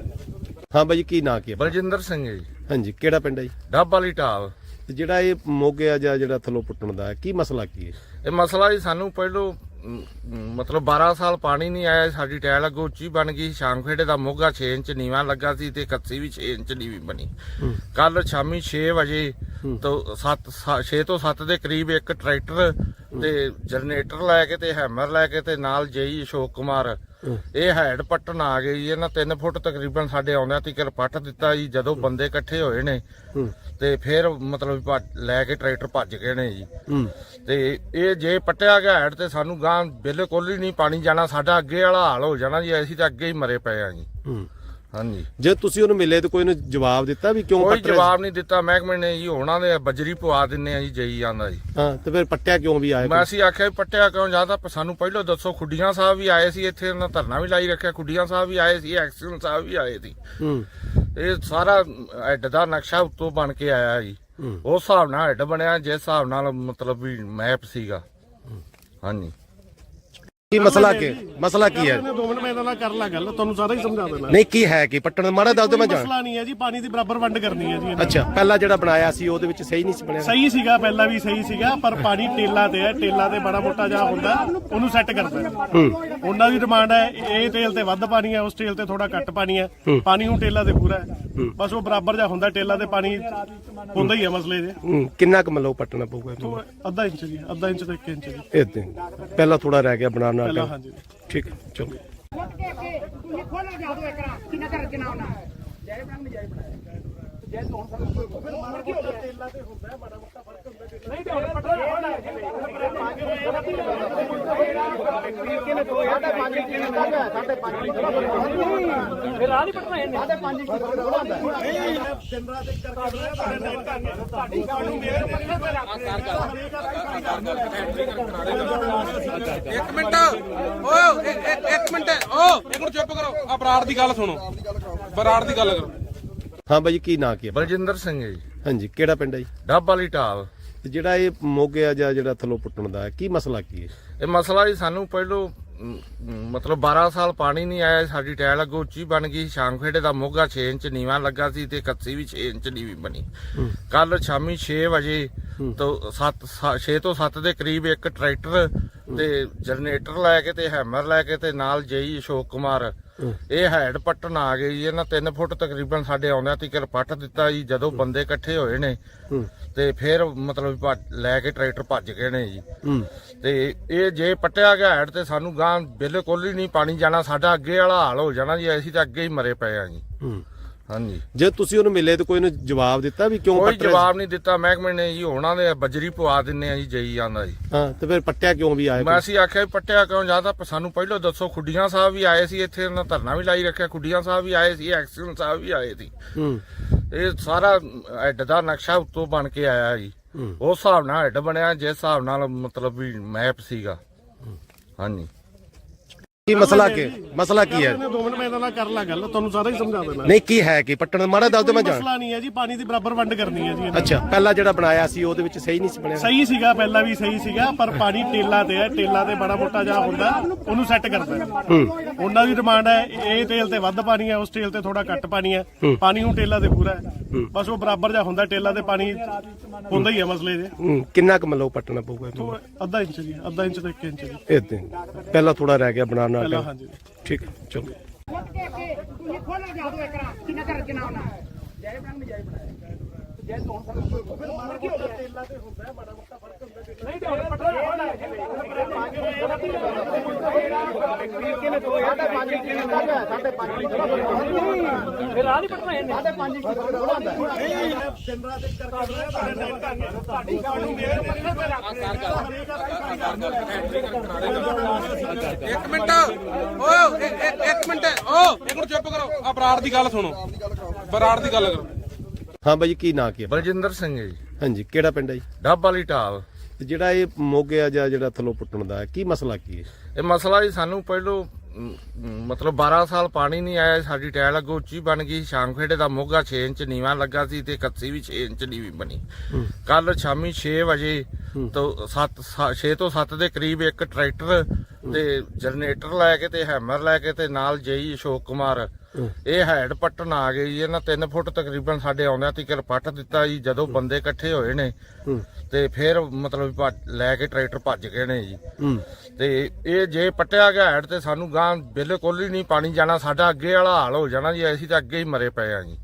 ਹਾਂ ਬਾਈ ਕੀ ਨਾਂ ਕੀ ਹੈ? ਬਲਜਿੰਦਰ ਸਿੰਘ ਜੀ। ਹਾਂਜੀ ਕਿਹੜਾ ਪਿੰਡ ਹੈ ਜੀ? ਡੱਬ ਵਾਲੀ ਢਾਲ। ਤੇ ਜਿਹੜਾ ਇਹ ਮੋਗਿਆ ਜਾਂ ਜਿਹੜਾ ਥੱਲੋਂ ਪੁੱਟਣ ਦਾ ਹੈ, ਕੀ ਮਸਲਾ ਕੀ ਹੈ? ਇਹ ਮਸਲਾ ਜੀ ਸਾਨੂੰ ਪਹਿਲੋਂ ਮਤਲਬ 12 ਸਾਲ ਪਾਣੀ ਨਹੀਂ ਆਇਆ ਸਾਡੀ ਟਾਇਲ ਅੱਗੋਂ ਉੱਚੀ ਬਣ ਗਈ ਸ਼ਾਂਖੇੜੇ ਦਾ ਮੋਗਾ 6 ਇੰਚ ਨੀਵਾਂ ਲੱਗਾ ਸੀ ਤੇ ਕੱਸੀ ਵੀ 6 ਇੰਚ ਨੀਵੀਂ ਬਣੀ। ਕੱਲ ਸ਼ਾਮੀ 6 ਵਜੇ ਤੋਂ 7 6 ਤੋਂ 7 ਦੇ ਕਰੀਬ ਇੱਕ ਟਰੈਕਟਰ ਤੇ ਜਨਰੇਟਰ ਲੈ ਕੇ ਤੇ ਹੈਮਰ ਲੈ ਕੇ ਤੇ ਨਾਲ ਜਈ ਅਸ਼ੋਕ ਕੁਮਾਰ ਇਹ ਹੈਡ ਪੱਟਣ ਆ ਗਏ ਜੀ ਇਹਨਾਂ 3 ਫੁੱਟ ਤਕਰੀਬਨ ਸਾਡੇ ਆਉਂਦਿਆਂ ਤੀਕਰ ਪੱਟ ਦਿੱਤਾ ਜੀ ਜਦੋਂ ਬੰਦੇ ਇਕੱਠੇ ਹੋਏ ਨੇ ਤੇ ਫਿਰ ਮਤਲਬ ਭੱਜ- ਲੈ ਕੇ ਟਰੈਕਟਰ ਭੱਜ ਗਏ ਨੇ ਜੀ। ਤੇ ਇਹ ਜੇ ਪੱਟਿਆ ਗਿਆ ਹੈਡ ਤੇ ਸਾਨੂੰ ਗਾਂ ਬਿਲਕੁਲ ਹੀ ਨਹੀਂ ਪਾਣੀ ਜਾਣਾ ਸਾਡਾ ਅੱਗੇ ਵਾਲਾ ਹਾਲ ਹੋ ਜਾਣਾ ਜੀ ਅਸੀਂ ਤਾਂ ਅੱਗੇ ਹੀ ਮਰੇ ਪਏ ਆ ਜੀ। ਹੂੰ। ਹਾਂਜੀ। ਜੇ ਤੁਸੀਂ ਉਹਨੂੰ ਮਿਲੇ ਤਾਂ ਕੋਈ ਨੂੰ ਜਵਾਬ ਦਿੱਤਾ ਵੀ ਕਿਉਂ ਕੋਈ ਜਵਾਬ ਨਹੀਂ ਦਿੱਤਾ ਮਹਿਕਮੇ ਨੇ ਜੀ ਉਹਨਾਂ ਦੇ ਬਜਰੀ ਪਵਾ ਦਿੰਨੇ ਆ ਜੀ ਜਈ ਆਂਦਾ ਜੀ। ਹਾਂ ਤੇ ਫਿਰ ਪੱਟਿਆ ਕਿਉਂ ਵੀ ਆਇਆ ਮੈਂ ਅਸੀਂ ਆਖਿਆ ਵੀ ਪੱਟਿਆ ਕਿਉਂ ਜਾਂਦਾ ਸਾਨੂੰ ਪਹਿਲਾਂ ਦੱਸੋ ਖੁੱਡੀਆਂ ਸਾਹਿਬ ਵੀ ਆਏ ਸੀ ਇੱਥੇ ਉਹਨਾਂ ਧਰਨਾ ਵੀ ਲਾਈ ਰੱਖਿਆ ਖੁੱਡੀਆਂ ਸਾਹਿਬ ਵੀ ਆਏ ਸੀ ਐਕਸੀਅਨ ਸਾਹਿਬ ਵੀ ਆਏ ਸੀ। ਹੂੰ। ਇਹ ਸਾਰਾ ਹੈਡ ਦਾ ਨਕਸ਼ਾ ਉੱਤੋਂ ਬਣ ਕੇ ਆਇਆ ਜੀ। ਉਸ ਹਿਸਾਬ ਨਾਲ ਹੈਡ ਬਣਿਆ ਜਿਸ ਹਿਸਾਬ ਨਾਲ ਮਤਲਬ ਵੀ ਮੈਪ ਸੀਗਾ। ਹਾਂਜੀ। ਕੀ ਮਸਲਾ ਕੀ ਮਸਲਾ ਕੀ ਹੈ? ਦੋ ਮਿੰਟ ਮੈਂ ਇਹਨਾਂ ਨਾਲ ਕਰ ਲਾ ਗੱਲ ਤੁਹਾਨੂੰ ਸਾਰਾ ਹੀ ਸਮਝਾ ਦੇਣਾ। ਨਹੀਂ ਕੀ ਹੈ ਕੀ? ਪੱਟਣ ਮਾੜਾ ਦੱਸ ਦਿਓ ਮੈਂ ਜਾਣ। ਮਸਲਾ ਨਹੀਂ ਹੈ ਜੀ ਪਾਣੀ ਦੀ ਬਰਾਬਰ ਵੰਡ ਕਰਨੀ ਹੈ ਜੀ ਇਹਨਾਂ। ਅੱਛਾ ਪਹਿਲਾਂ ਜਿਹੜਾ ਬਣਾਇਆ ਸੀ ਉਹਦੇ ਵਿੱਚ ਸਹੀ ਨਹੀਂ ਸੀ ਬਣਿਆ। ਸਹੀ ਸੀਗਾ ਪਹਿਲਾਂ ਵੀ ਸਹੀ ਸੀਗਾ ਪਰ ਪਾਣੀ ਟੇਲਾ ਤੇ ਹੈ ਟੇਲਾ ਤੇ ਬੜਾ ਮੋਟਾ ਜਿਹਾ ਹੁੰਦਾ ਉਹਨੂੰ ਸੈੱਟ ਕਰਦਾ ਹੈ। ਉਹਨਾਂ ਦੀ ਡਿਮਾਂਡ ਹੈ ਇਹ ਤੇਲ ਤੇ ਵੱਧ ਪਾਣੀ ਹੈ ਉਸ ਤੇਲ ਤੇ ਥੋੜਾ ਘੱਟ ਪਾਣੀ ਹੈ। ਪਾਣੀ ਹੁਣ ਟੇਲਾ ਤੇ ਪੂਰਾ ਹੈ। ਬਸ ਉਹ ਬਰਾਬਰ ਜਾ ਹੁੰਦਾ ਟੇਲਾ ਤੇ ਪਾਣੀ ਹੁੰਦਾ ਹੀ ਆ ਮਸਲੇ ਹੂੰ, ਕਿੰਨਾ ਕੁ ਮਤਲਬ ਪੱਟਣਾ ਪਊਗਾ ਇਹਨੂੰ? ਅੱਧਾ ਇੰਚ ਜੀ ਅੱਧਾ ਇੰਚ ਤੋਂ 1 ਇੰਚ ਜੀ। ਏਦਾਂ ਹੀ। ਪਹਿਲਾਂ ਥੋੜਾ ਰਹਿ ਗਿਆ ਬਣਾਉਣਾ ਪਹਿਲਾਂ ਹਾਂਜੀ। ਠੀਕ ਹੈ, ਚਲੋ। ਮੁੱਕ ਕੇ ਅੱਗੇ ਤੁਸੀਂ ਖੋਲਣਾ ਜਾ ਦੋ ਇਕਰਾ ਕਿੰਨਾ ਕਰ ਕਿੰਨਾ ਹੋਣਾ ਜੈ ਬਣਾ ਨਜਾਇਜ਼ ਬਣਾਇਆ ਜੈ ਹੁਣ ਸਰ ਫਿਰ ਮਾਰ ਕੀ ਹੋ ਗਿਆ ਟੇਲਾ ਤੇ ਹੁੰਦਾ ਹੈ, ਮਾੜਾ ਮੋਟਾ ਫਿਰ ਆ ਨਹੀਂ ਇਹਨੇ ਇੱਕ ਕਰਕੇ ਬਣਾਇਆ, ਤੁਹਾਡੇ ਨਾਲ ਕਰਕੇ। ਤੁਹਾਡੀ ਗੱਲ ਨੂੰ ਮੇਰ ਇੱਕ ਮਿੰਟ। ਓ ਇੱਕ- ਮਿੰਟ ਓ ਇੱਕ ਮਿੰਟ ਚੁੱਪ ਕਰੋ। ਆ ਬਰਾੜ ਦੀ ਗੱਲ ਸੁਣੋ। ਬਰਾੜ ਦੀ ਗੱਲ ਕਰੋ। ਹਾਂ ਬਾਈ ਕੀ ਨਾਂ ਕੀ ਹੈ ਬਲਜਿੰਦਰ ਸਿੰਘ ਜੀ। ਹਾਂਜੀ ਕਿਹੜਾ ਪਿੰਡ ਹੈ ਜੀ? ਡੱਬ ਵਾਲੀ ਢਾਲ। ਤੇ ਜਿਹੜਾ ਇਹ ਮੋਗੇ ਆ ਜਾਂ ਜਿਹੜਾ ਥੱਲੋਂ ਪੁੱਟਣ ਦਾ ਕੀ ਮਸਲਾ ਕੀ ਹੈ? ਇਹ ਮਸਲਾ ਜੀ ਸਾਨੂੰ ਪਹਿਲੋਂ ਮਤਲਬ 12 ਸਾਲ ਪਾਣੀ ਨਹੀਂ ਆਇਆ ਸਾਡੀ ਟਾਇਲ ਅੱਗੋਂ ਉੱਚੀ ਬਣ ਗਈ ਸ਼ਾਂਖੇੜੇ ਦਾ ਮੋਗਾ 6 ਇੰਚ ਨੀਵਾਂ ਲੱਗਾ ਸੀ ਤੇ ਕੱਸੀ ਵੀ 6 ਇੰਚ ਨੀਵੀਂ ਬਣੀ। ਕੱਲ ਸ਼ਾਮੀ 6 ਵਜੇ ਤੋਂ 7 6 ਤੋਂ 7 ਦੇ ਕਰੀਬ ਇੱਕ ਟਰੈਕਟਰ ਤੇ ਜਨਰੇਟਰ ਲੈ ਕੇ ਤੇ ਹੈਮਰ ਲੈ ਕੇ ਤੇ ਨਾਲ ਜਈ ਅਸ਼ੋਕ ਕੁਮਾਰ ਇਹ ਹੈਡ ਪੱਟਣ ਆ ਗਏ ਜੀ ਇਹਨਾਂ 3 ਫੁੱਟ ਤਕਰੀਬਨ ਸਾਡੇ ਆਉਂਦਿਆਂ ਤੀਕਰ ਪੱਟ ਦਿੱਤਾ ਜੀ ਜਦੋਂ ਬੰਦੇ ਇਕੱਠੇ ਹੋਏ ਨੇ ਤੇ ਫਿਰ ਮਤਲਬ ਲੈ ਕੇ ਟਰੈਕਟਰ ਭੱਜ ਗਏ ਨੇ ਜੀ। ਤੇ ਇਹ ਜੇ ਪੱਟਿਆ ਗਿਆ ਹੈਡ ਤੇ ਸਾਨੂੰ ਗਾਂ ਬਿਲਕੁਲ ਹੀ ਨਹੀਂ ਪਾਣੀ ਜਾਣਾ ਸਾਡਾ ਅੱਗੇ ਵਾਲਾ ਹਾਲ ਹੋ ਜਾਣਾ ਜੀ ਅਸੀਂ ਤਾਂ ਅੱਗੇ ਹੀ ਮਰੇ ਪਏ ਆ ਜੀ। ਹਾਂਜੀ। ਜੇ ਤੁਸੀਂ ਉਹਨੂੰ ਮਿਲੇ ਤੇ ਕੋਈ ਨੂੰ ਜਵਾਬ ਦਿੱਤਾ ਵੀ ਕਿਉਂ ਕੋਈ ਜਵਾਬ ਨਹੀਂ ਦਿੱਤਾ। ਮਹਿਕਮੇ ਨੇ ਜੀ ਉਹਨਾਂ ਦੇ ਬਜਰੀ ਪਵਾ ਦਿੰਨੇ ਆ ਜੀ ਜਈ ਜਾਂਦਾ ਜੀ? ਹਾਂ ਤੇ ਫਿਰ ਪੱਟਿਆ ਕਿਉਂ ਵੀ ਆਏ ਮੈਂ ਅਸੀਂ ਆਖਿਆ ਵੀ ਪੱਟਿਆ ਕਿਉਂ? ਜਾਂਦਾ ਸਾਨੂੰ ਪਹਿਲਾਂ ਦੱਸੋ ਖੁੱਡੀਆਂ ਸਾਹਿਬ ਵੀ ਆਏ ਸੀ ਇੱਥੇ ਉਹਨਾਂ ਧਰਨਾ ਵੀ ਲਾਈ ਰੱਖਿਆ ਖੁੱਡੀਆਂ ਸਾਹਿਬ ਵੀ ਆਏ ਸੀ ਐਕਸੀਅਨ ਸਾਹਿਬ ਵੀ ਆਏ ਸੀ। ਹੂੰ। ਇਹ ਸਾਰਾ ਹੈਡ ਦਾ ਨਕਸ਼ਾ ਉੱਤੋਂ ਬਣ ਕੇ ਆਇਆ ਜੀ। ਹੂੰ। ਉਸ ਹਿਸਾਬ ਨਾਲ ਹੈਡ ਬਣਿਆ ਜਿਸ ਹਿਸਾਬ ਨਾਲ ਮਤਲਬ ਵੀ ਮੈਪ ਸੀਗਾ। ਹਾਂਜੀ। ਕੀ ਮਸਲਾ ਕੀ ਮਸਲਾ ਕੀ ਹੈ? ਇਹਨੇ ਦੋ ਮਿੰਟ ਮੈਂ ਇਹਨਾਂ ਨਾਲ ਕਰ ਲਾ ਗੱਲ ਤੁਹਾਨੂੰ ਸਾਰਾ ਹੀ ਸਮਝਾ ਦੇਣਾ। ਨਹੀਂ ਕੀ ਹੈ ਕੀ? ਪੱਟਣ ਦਾ ਮਾੜਾ ਦੱਸ ਦਿਓ ਮੈਂ ਜਾਣ। ਮਸਲਾ ਨਹੀਂ ਹੈ ਜੀ ਪਾਣੀ ਦੀ ਬਰਾਬਰ ਵੰਡ ਕਰਨੀ ਹੈ ਜੀ ਇਹਨਾਂ। ਅੱਛਾ ਪਹਿਲਾਂ ਜਿਹੜਾ ਬਣਾਇਆ ਸੀ ਉਹਦੇ ਵਿੱਚ ਸਹੀ ਨਹੀਂ ਸੀ ਬਣਿਆ। ਸਹੀ ਸੀਗਾ ਪਹਿਲਾਂ ਵੀ ਸਹੀ ਸੀਗਾ ਪਰ ਪਾਣੀ ਟੇਲਾ ਤੇ ਹੈ ਟੇਲਾ ਤੇ ਬੜਾ ਮੋਟਾ ਜਿਹਾ ਹੁੰਦਾ ਉਹਨੂੰ ਸੈੱਟ ਕਰਦਾ ਹੈ। ਉਹਨਾਂ ਦੀ ਡਿਮਾਂਡ ਹੈ ਇਹ ਤੇਲ ਤੇ ਵੱਧ ਪਾਣੀ ਹੈ ਉਸ ਤੇਲ ਤੇ ਥੋੜਾ ਘੱਟ ਪਾਣੀ ਹੈ। ਪਾਣੀ ਹੁਣ ਟੇਲਾ ਤੇ ਪੂਰਾ ਹੈ। ਬਸ ਉਹ ਬਰਾਬਰ ਜਿਹਾ ਹੁੰਦਾ ਟੇਲਾ ਤੇ ਪਾਣੀ ਹੁੰਦਾ ਹੀ ਹੈ ਮਸਲੇ ਜੇ ਹੂੰ, ਕਿੰਨਾ ਕੁ ਮਤਲਬ ਪੱਟਣਾ ਪਊਗਾ ਇਹਨੂੰ? ਅੱਧਾ ਇੰਚ ਜੀ ਅੱਧਾ ਇੰਚ ਤੋਂ 1 ਇੰਚ ਜੀ। ਏਦਾਂ ਹੀ। ਪਹਿਲਾਂ ਥੋੜਾ ਰਹਿ ਗਿਆ ਬਣਾਉਣਾ ਪਹਿਲਾਂ ਹਾਂਜੀ। ਠੀਕ ਹੈ, ਚਲੋ। ਜਾ ਕਰ ਕਿੰਨਾ ਹੋਣਾ ਜੈ ਬਣਾ ਨਜਾਇਜ਼ ਬਣਾਇਆ ਜੈ ਹੁਣ ਸਰ ਫਿਰ ਮਾਰ ਕੀ ਹੋ ਗਿਆ ਟੇਲਾ ਤੇ ਹੁੰਦਾ ਮਾੜਾ ਮੋਟਾ। ਹੈ। ਨਹੀਂ ਤੇ ਫਿਰ ਨਹੀਂ ਇਹਨੇ ਇੱਕ ਕਰਕੇ ਤੁਹਾਡੇ ਮਿੰਟ ਓ ਇੱਕ- ਮਿੰਟ ਓ ਇੱਕ ਮਿੰਟ ਚੁੱਪ ਕਰੋ ਆ ਬਰਾੜ ਦੀ ਗੱਲ ਸੁਣੋ ਬਰਾੜ ਦੀ ਗੱਲ ਕਰੋ ਹਾਂ ਬਾਈ ਕੀ ਨਾਂ ਕੀ ਹੈ ਬਲਜਿੰਦਰ ਸਿੰਘ ਜੀ ਹਾਂਜੀ ਕਿਹੜਾ ਪਿੰਡ ਹੈ ਜੀ ਡੱਬ ਵਾਲੀ ਢਾਲ ਤੇ ਜਿਹੜਾ ਇਹ ਮੋਗੇ ਆ ਜਾਂ ਜਿਹੜਾ ਥੱਲੋਂ ਪੁੱਟਣ ਦਾ ਕੀ ਮਸਲਾ ਕੀ ਹੈ? ਇਹ ਮਸਲਾ ਜੀ ਸਾਨੂੰ ਪਹਿਲੋਂ ਮਤਲਬ 12 ਸਾਲ ਪਾਣੀ ਨਹੀਂ ਆਇਆ ਸਾਡੀ ਟਾਇਲ ਅੱਗੋਂ ਉੱਚੀ ਬਣ ਗਈ ਸ਼ਾਂਖੇੜੇ ਦਾ ਮੋਗਾ 6 ਇੰਚ ਨੀਵਾਂ ਲੱਗਾ ਸੀ ਤੇ ਕੱਸੀ ਵੀ 6 ਇੰਚ ਨੀਵੀਂ ਬਣੀ। ਕੱਲ ਸ਼ਾਮੀ 6 ਵਜੇ ਤੋਂ 7 6 ਤੋਂ 7 ਦੇ ਕਰੀਬ ਇੱਕ ਟਰੈਕਟਰ ਤੇ ਜਨਰੇਟਰ ਲੈ ਕੇ ਤੇ ਹੈਮਰ ਲੈ ਕੇ ਤੇ ਨਾਲ ਜਈ ਅਸ਼ੋਕ ਕੁਮਾਰ। ਇਹ ਹੈਡ ਪੱਟਣ ਆ ਗਏ ਜੀ ਇਹਨਾਂ 3 ਫੁੱਟ ਤਕਰੀਬਨ ਸਾਡੇ ਆਉਂਦਿਆਂ ਤੀਕਰ ਪੱਟ ਦਿੱਤਾ ਜੀ ਜਦੋਂ ਬੰਦੇ ਇਕੱਠੇ ਹੋਏ ਨੇ। ਤੇ ਫਿਰ ਮਤਲਬ ਲੈ ਕੇ ਟਰੈਕਟਰ ਭੱਜ ਗਏ ਨੇ ਜੀ। ਤੇ ਇਹ ਜੇ ਪੱਟਿਆ ਗਿਆ ਹੈਡ ਤੇ ਸਾਨੂੰ ਗਾਂ ਬਿਲਕੁਲ ਹੀ ਨਹੀਂ ਪਾਣੀ ਜਾਣਾ ਸਾਡਾ ਅੱਗੇ ਵਾਲਾ ਹਾਲ ਹੋ ਜਾਣਾ ਜੀ ਅਸੀਂ ਤਾਂ ਅੱਗੇ ਹੀ ਮਰੇ ਪਏ ਆ ਜੀ।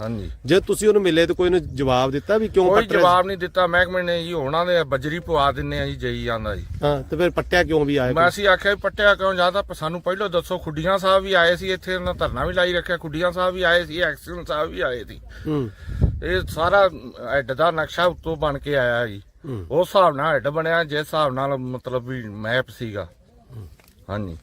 ਹਾਂਜੀ। ਜੇ ਤੁਸੀਂ ਉਹਨੂੰ ਮਿਲੇ ਤੇ ਕੋਈ ਨੂੰ ਜਵਾਬ ਦਿੱਤਾ ਵੀ ਕਿਉਂ ਕੋਈ ਪੱਟ ਰਿਹਾ ਜਵਾਬ ਨਹੀਂ ਦਿੱਤਾ ਮਹਿਕਮੇ ਨੇ ਜੀ ਉਹਨਾਂ ਦੇ ਬਜਰੀ ਪਵਾ ਦਿੰਨੇ ਆ ਜੀ ਜਈ ਜਾਂਦਾ ਜੀ? ਹਾਂ ਤੇ ਫਿਰ ਪੱਟਿਆ ਕਿਉਂ ਵੀ ਆਏ ਮੈਂ ਅਸੀਂ ਆਖਿਆ ਵੀ ਪੱਟਿਆ ਕਿਉਂ ਜਾਂਦਾ ਸਾਨੂੰ ਪਹਿਲਾਂ ਦੱਸੋ ਖੁੱਡੀਆਂ ਸਾਹਿਬ ਵੀ ਆਏ ਸੀ ਇੱਥੇ ਉਹਨਾਂ ਧਰਨਾ ਵੀ ਲਾਈ ਰੱਖਿਆ ਖੁੱਡੀਆਂ ਸਾਹਿਬ ਵੀ ਆਏ ਸੀ ਐਕਸੀਅਨ ਸਾਹਿਬ ਵੀ ਆਏ ਸੀ। ਹੂੰ। ਇਹ ਸਾਰਾ ਹੈਡ ਦਾ ਨਕਸ਼ਾ ਉੱਤੋਂ ਬਣ ਕੇ ਆਇਆ ਜੀ। ਹੂੰ। ਉਸ ਹਿਸਾਬ ਨਾਲ ਹੈਡ ਬਣਿਆ ਜਿਸ ਹਿਸਾਬ ਨਾਲ ਮਤਲਬ ਵੀ ਮੈਪ ਸੀਗਾ। ਹਾਂਜੀ।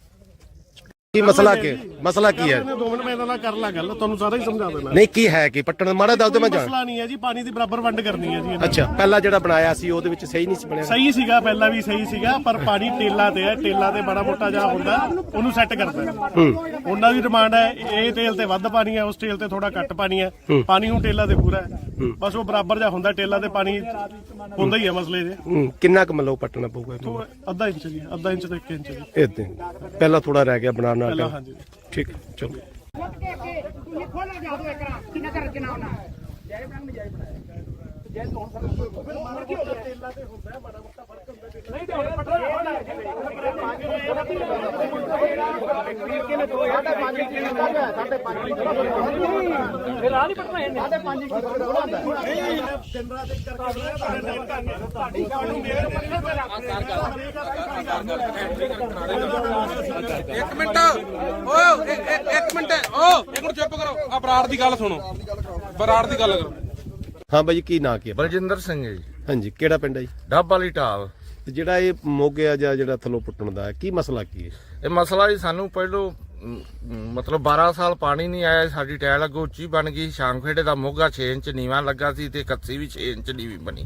ਕੀ ਮਸਲਾ ਕੀ? ਮਸਲਾ ਕੀ ਹੈ? ਦੋ ਮਿੰਟ ਮੈਂ ਇਹਨਾਂ ਨਾਲ ਕਰ ਲਾ ਗੱਲ ਤੁਹਾਨੂੰ ਸਾਰਾ ਹੀ ਸਮਝਾ ਦੇਣਾ। ਨਹੀਂ ਕੀ ਹੈ ਕੀ? ਪੱਟਣ ਦਾ ਮਾੜਾ ਦੱਸ ਦਿਓ ਮੈਂ ਜਾਣ। ਮਸਲਾ ਨਹੀਂ ਹੈ ਜੀ ਪਾਣੀ ਦੀ ਬਰਾਬਰ ਵੰਡ ਕਰਨੀ ਹੈ ਜੀ ਇਹਨਾਂ ਅੱਛਾ ਪਹਿਲਾਂ ਜਿਹੜਾ ਬਣਾਇਆ ਸੀ ਉਹਦੇ ਵਿੱਚ ਸਹੀ ਨਹੀਂ ਸੀ ਬਣਿਆ? ਸਹੀ ਸੀਗਾ ਪਹਿਲਾਂ ਵੀ ਸਹੀ ਸੀਗਾ ਪਰ ਪਾਣੀ ਟੇਲਾ ਤੇ ਹੈ ਟੇਲਾ ਤੇ ਬੜਾ ਮੋਟਾ ਜਿਹਾ ਹੁੰਦਾ ਉਹਨੂੰ ਸੈੱਟ ਕਰਦਾ ਹੈ। ਉਹਨਾਂ ਦੀ ਡਿਮਾਂਡ ਹੈ ਇਹ ਤੇਲ ਤੇ ਵੱਧ ਪਾਣੀ ਹੈ ਉਸ ਤੇਲ ਤੇ ਥੋੜਾ ਘੱਟ ਪਾਣੀ ਹੈ। ਪਾਣੀ ਹੁਣ ਟੇਲਾ ਤੇ ਪੂਰਾ ਹੈ। ਬਸ ਉਹ ਬਰਾਬਰ ਜਿਹਾ ਹੁੰਦਾ ਟੇਲਾ ਤੇ ਪਾਣੀ ਹੁੰਦਾ ਹੀ ਹੈ ਮਸਲੇ ਜੇ ਹੂੰ, ਕਿੰਨਾ ਕੁ ਮਤਲਬ ਪੱਟਣਾ ਪਊਗਾ ਇਹਨੂੰ? ਅੱਧਾ ਇੰਚ ਜੀ ਅੱਧਾ ਇੰਚ ਤੋਂ 1 ਇੰਚ ਜੀ। ਏਦਾਂ ਹੀ। ਪਹਿਲਾਂ ਥੋੜਾ ਰਹਿ ਗਿਆ ਬਣਾਉਣਾ ਪਹਿਲਾਂ ਹਾਂਜੀ। ਠੀਕ ਹੈ, ਚਲੋ। ਜਾ ਹੋਣਾ ਜੈ ਬਣਾ ਜੈ ਹੁਣ ਫ਼ਰਕ ਕੀ ਹੋ ਗਿਆ ਤੇਲਾਂ ਤੇ ਹੁੰਦਾ ਹੁੰਦਾ ਨਹੀਂ ਤੇ ਹੁਣ ਫਿਰ ਆ ਨਹੀਂ ਪਟਣਾ ਇਹਨੇ ਦਿਨ ਰਾਤ ਇੱਕ ਕਰਕੇ ਤੁਹਾਡੇ ਮਿੰਟ ਓ ਇੱਕ- ਮਿੰਟ ਓ ਇੱਕ ਮਿੰਟ ਚੁੱਪ ਕਰੋ ਆ ਬਰਾੜ ਦੀ ਗੱਲ ਸੁਣੋ ਬਰਾੜ ਦੀ ਗੱਲ ਕਰੋ ਹਾਂ ਬਾਈ ਕੀ ਨਾਂ ਕੀ ਹੈ ਬਲਜਿੰਦਰ ਸਿੰਘ ਜੀ। ਹਾਂਜੀ ਕਿਹੜਾ ਪਿੰਡ ਹੈ ਜੀ? ਡੱਬ ਵਾਲੀ ਢਾਬ ਤੇ ਜਿਹੜਾ ਇਹ ਮੋਗੇ ਜਾਂ ਜਿਹੜਾ ਥੱਲੋਂ ਪੁੱਟਣ ਦਾ ਹੈ, ਕੀ ਮਸਲਾ ਕੀ ਹੈ? ਇਹ ਮਸਲਾ ਜੀ ਸਾਨੂੰ ਪਹਿਲੋਂ ਅਮ, ਅਮ, ਮਤਲਬ 12 ਸਾਲ ਪਾਣੀ ਨਹੀਂ ਆਇਆ ਸਾਡੀ ਟਾਇਲ ਅੱਗੋਂ ਉੱਚੀ ਬਣ ਗਈ ਸ਼ਾਂਖੇੜੇ ਦਾ ਮੋਗਾ 6 ਇੰਚ ਨੀਵਾਂ ਲੱਗਾ ਸੀ ਤੇ ਕੱਸੀ ਵੀ 6 ਇੰਚ ਨੀਵੀਂ ਬਣੀ।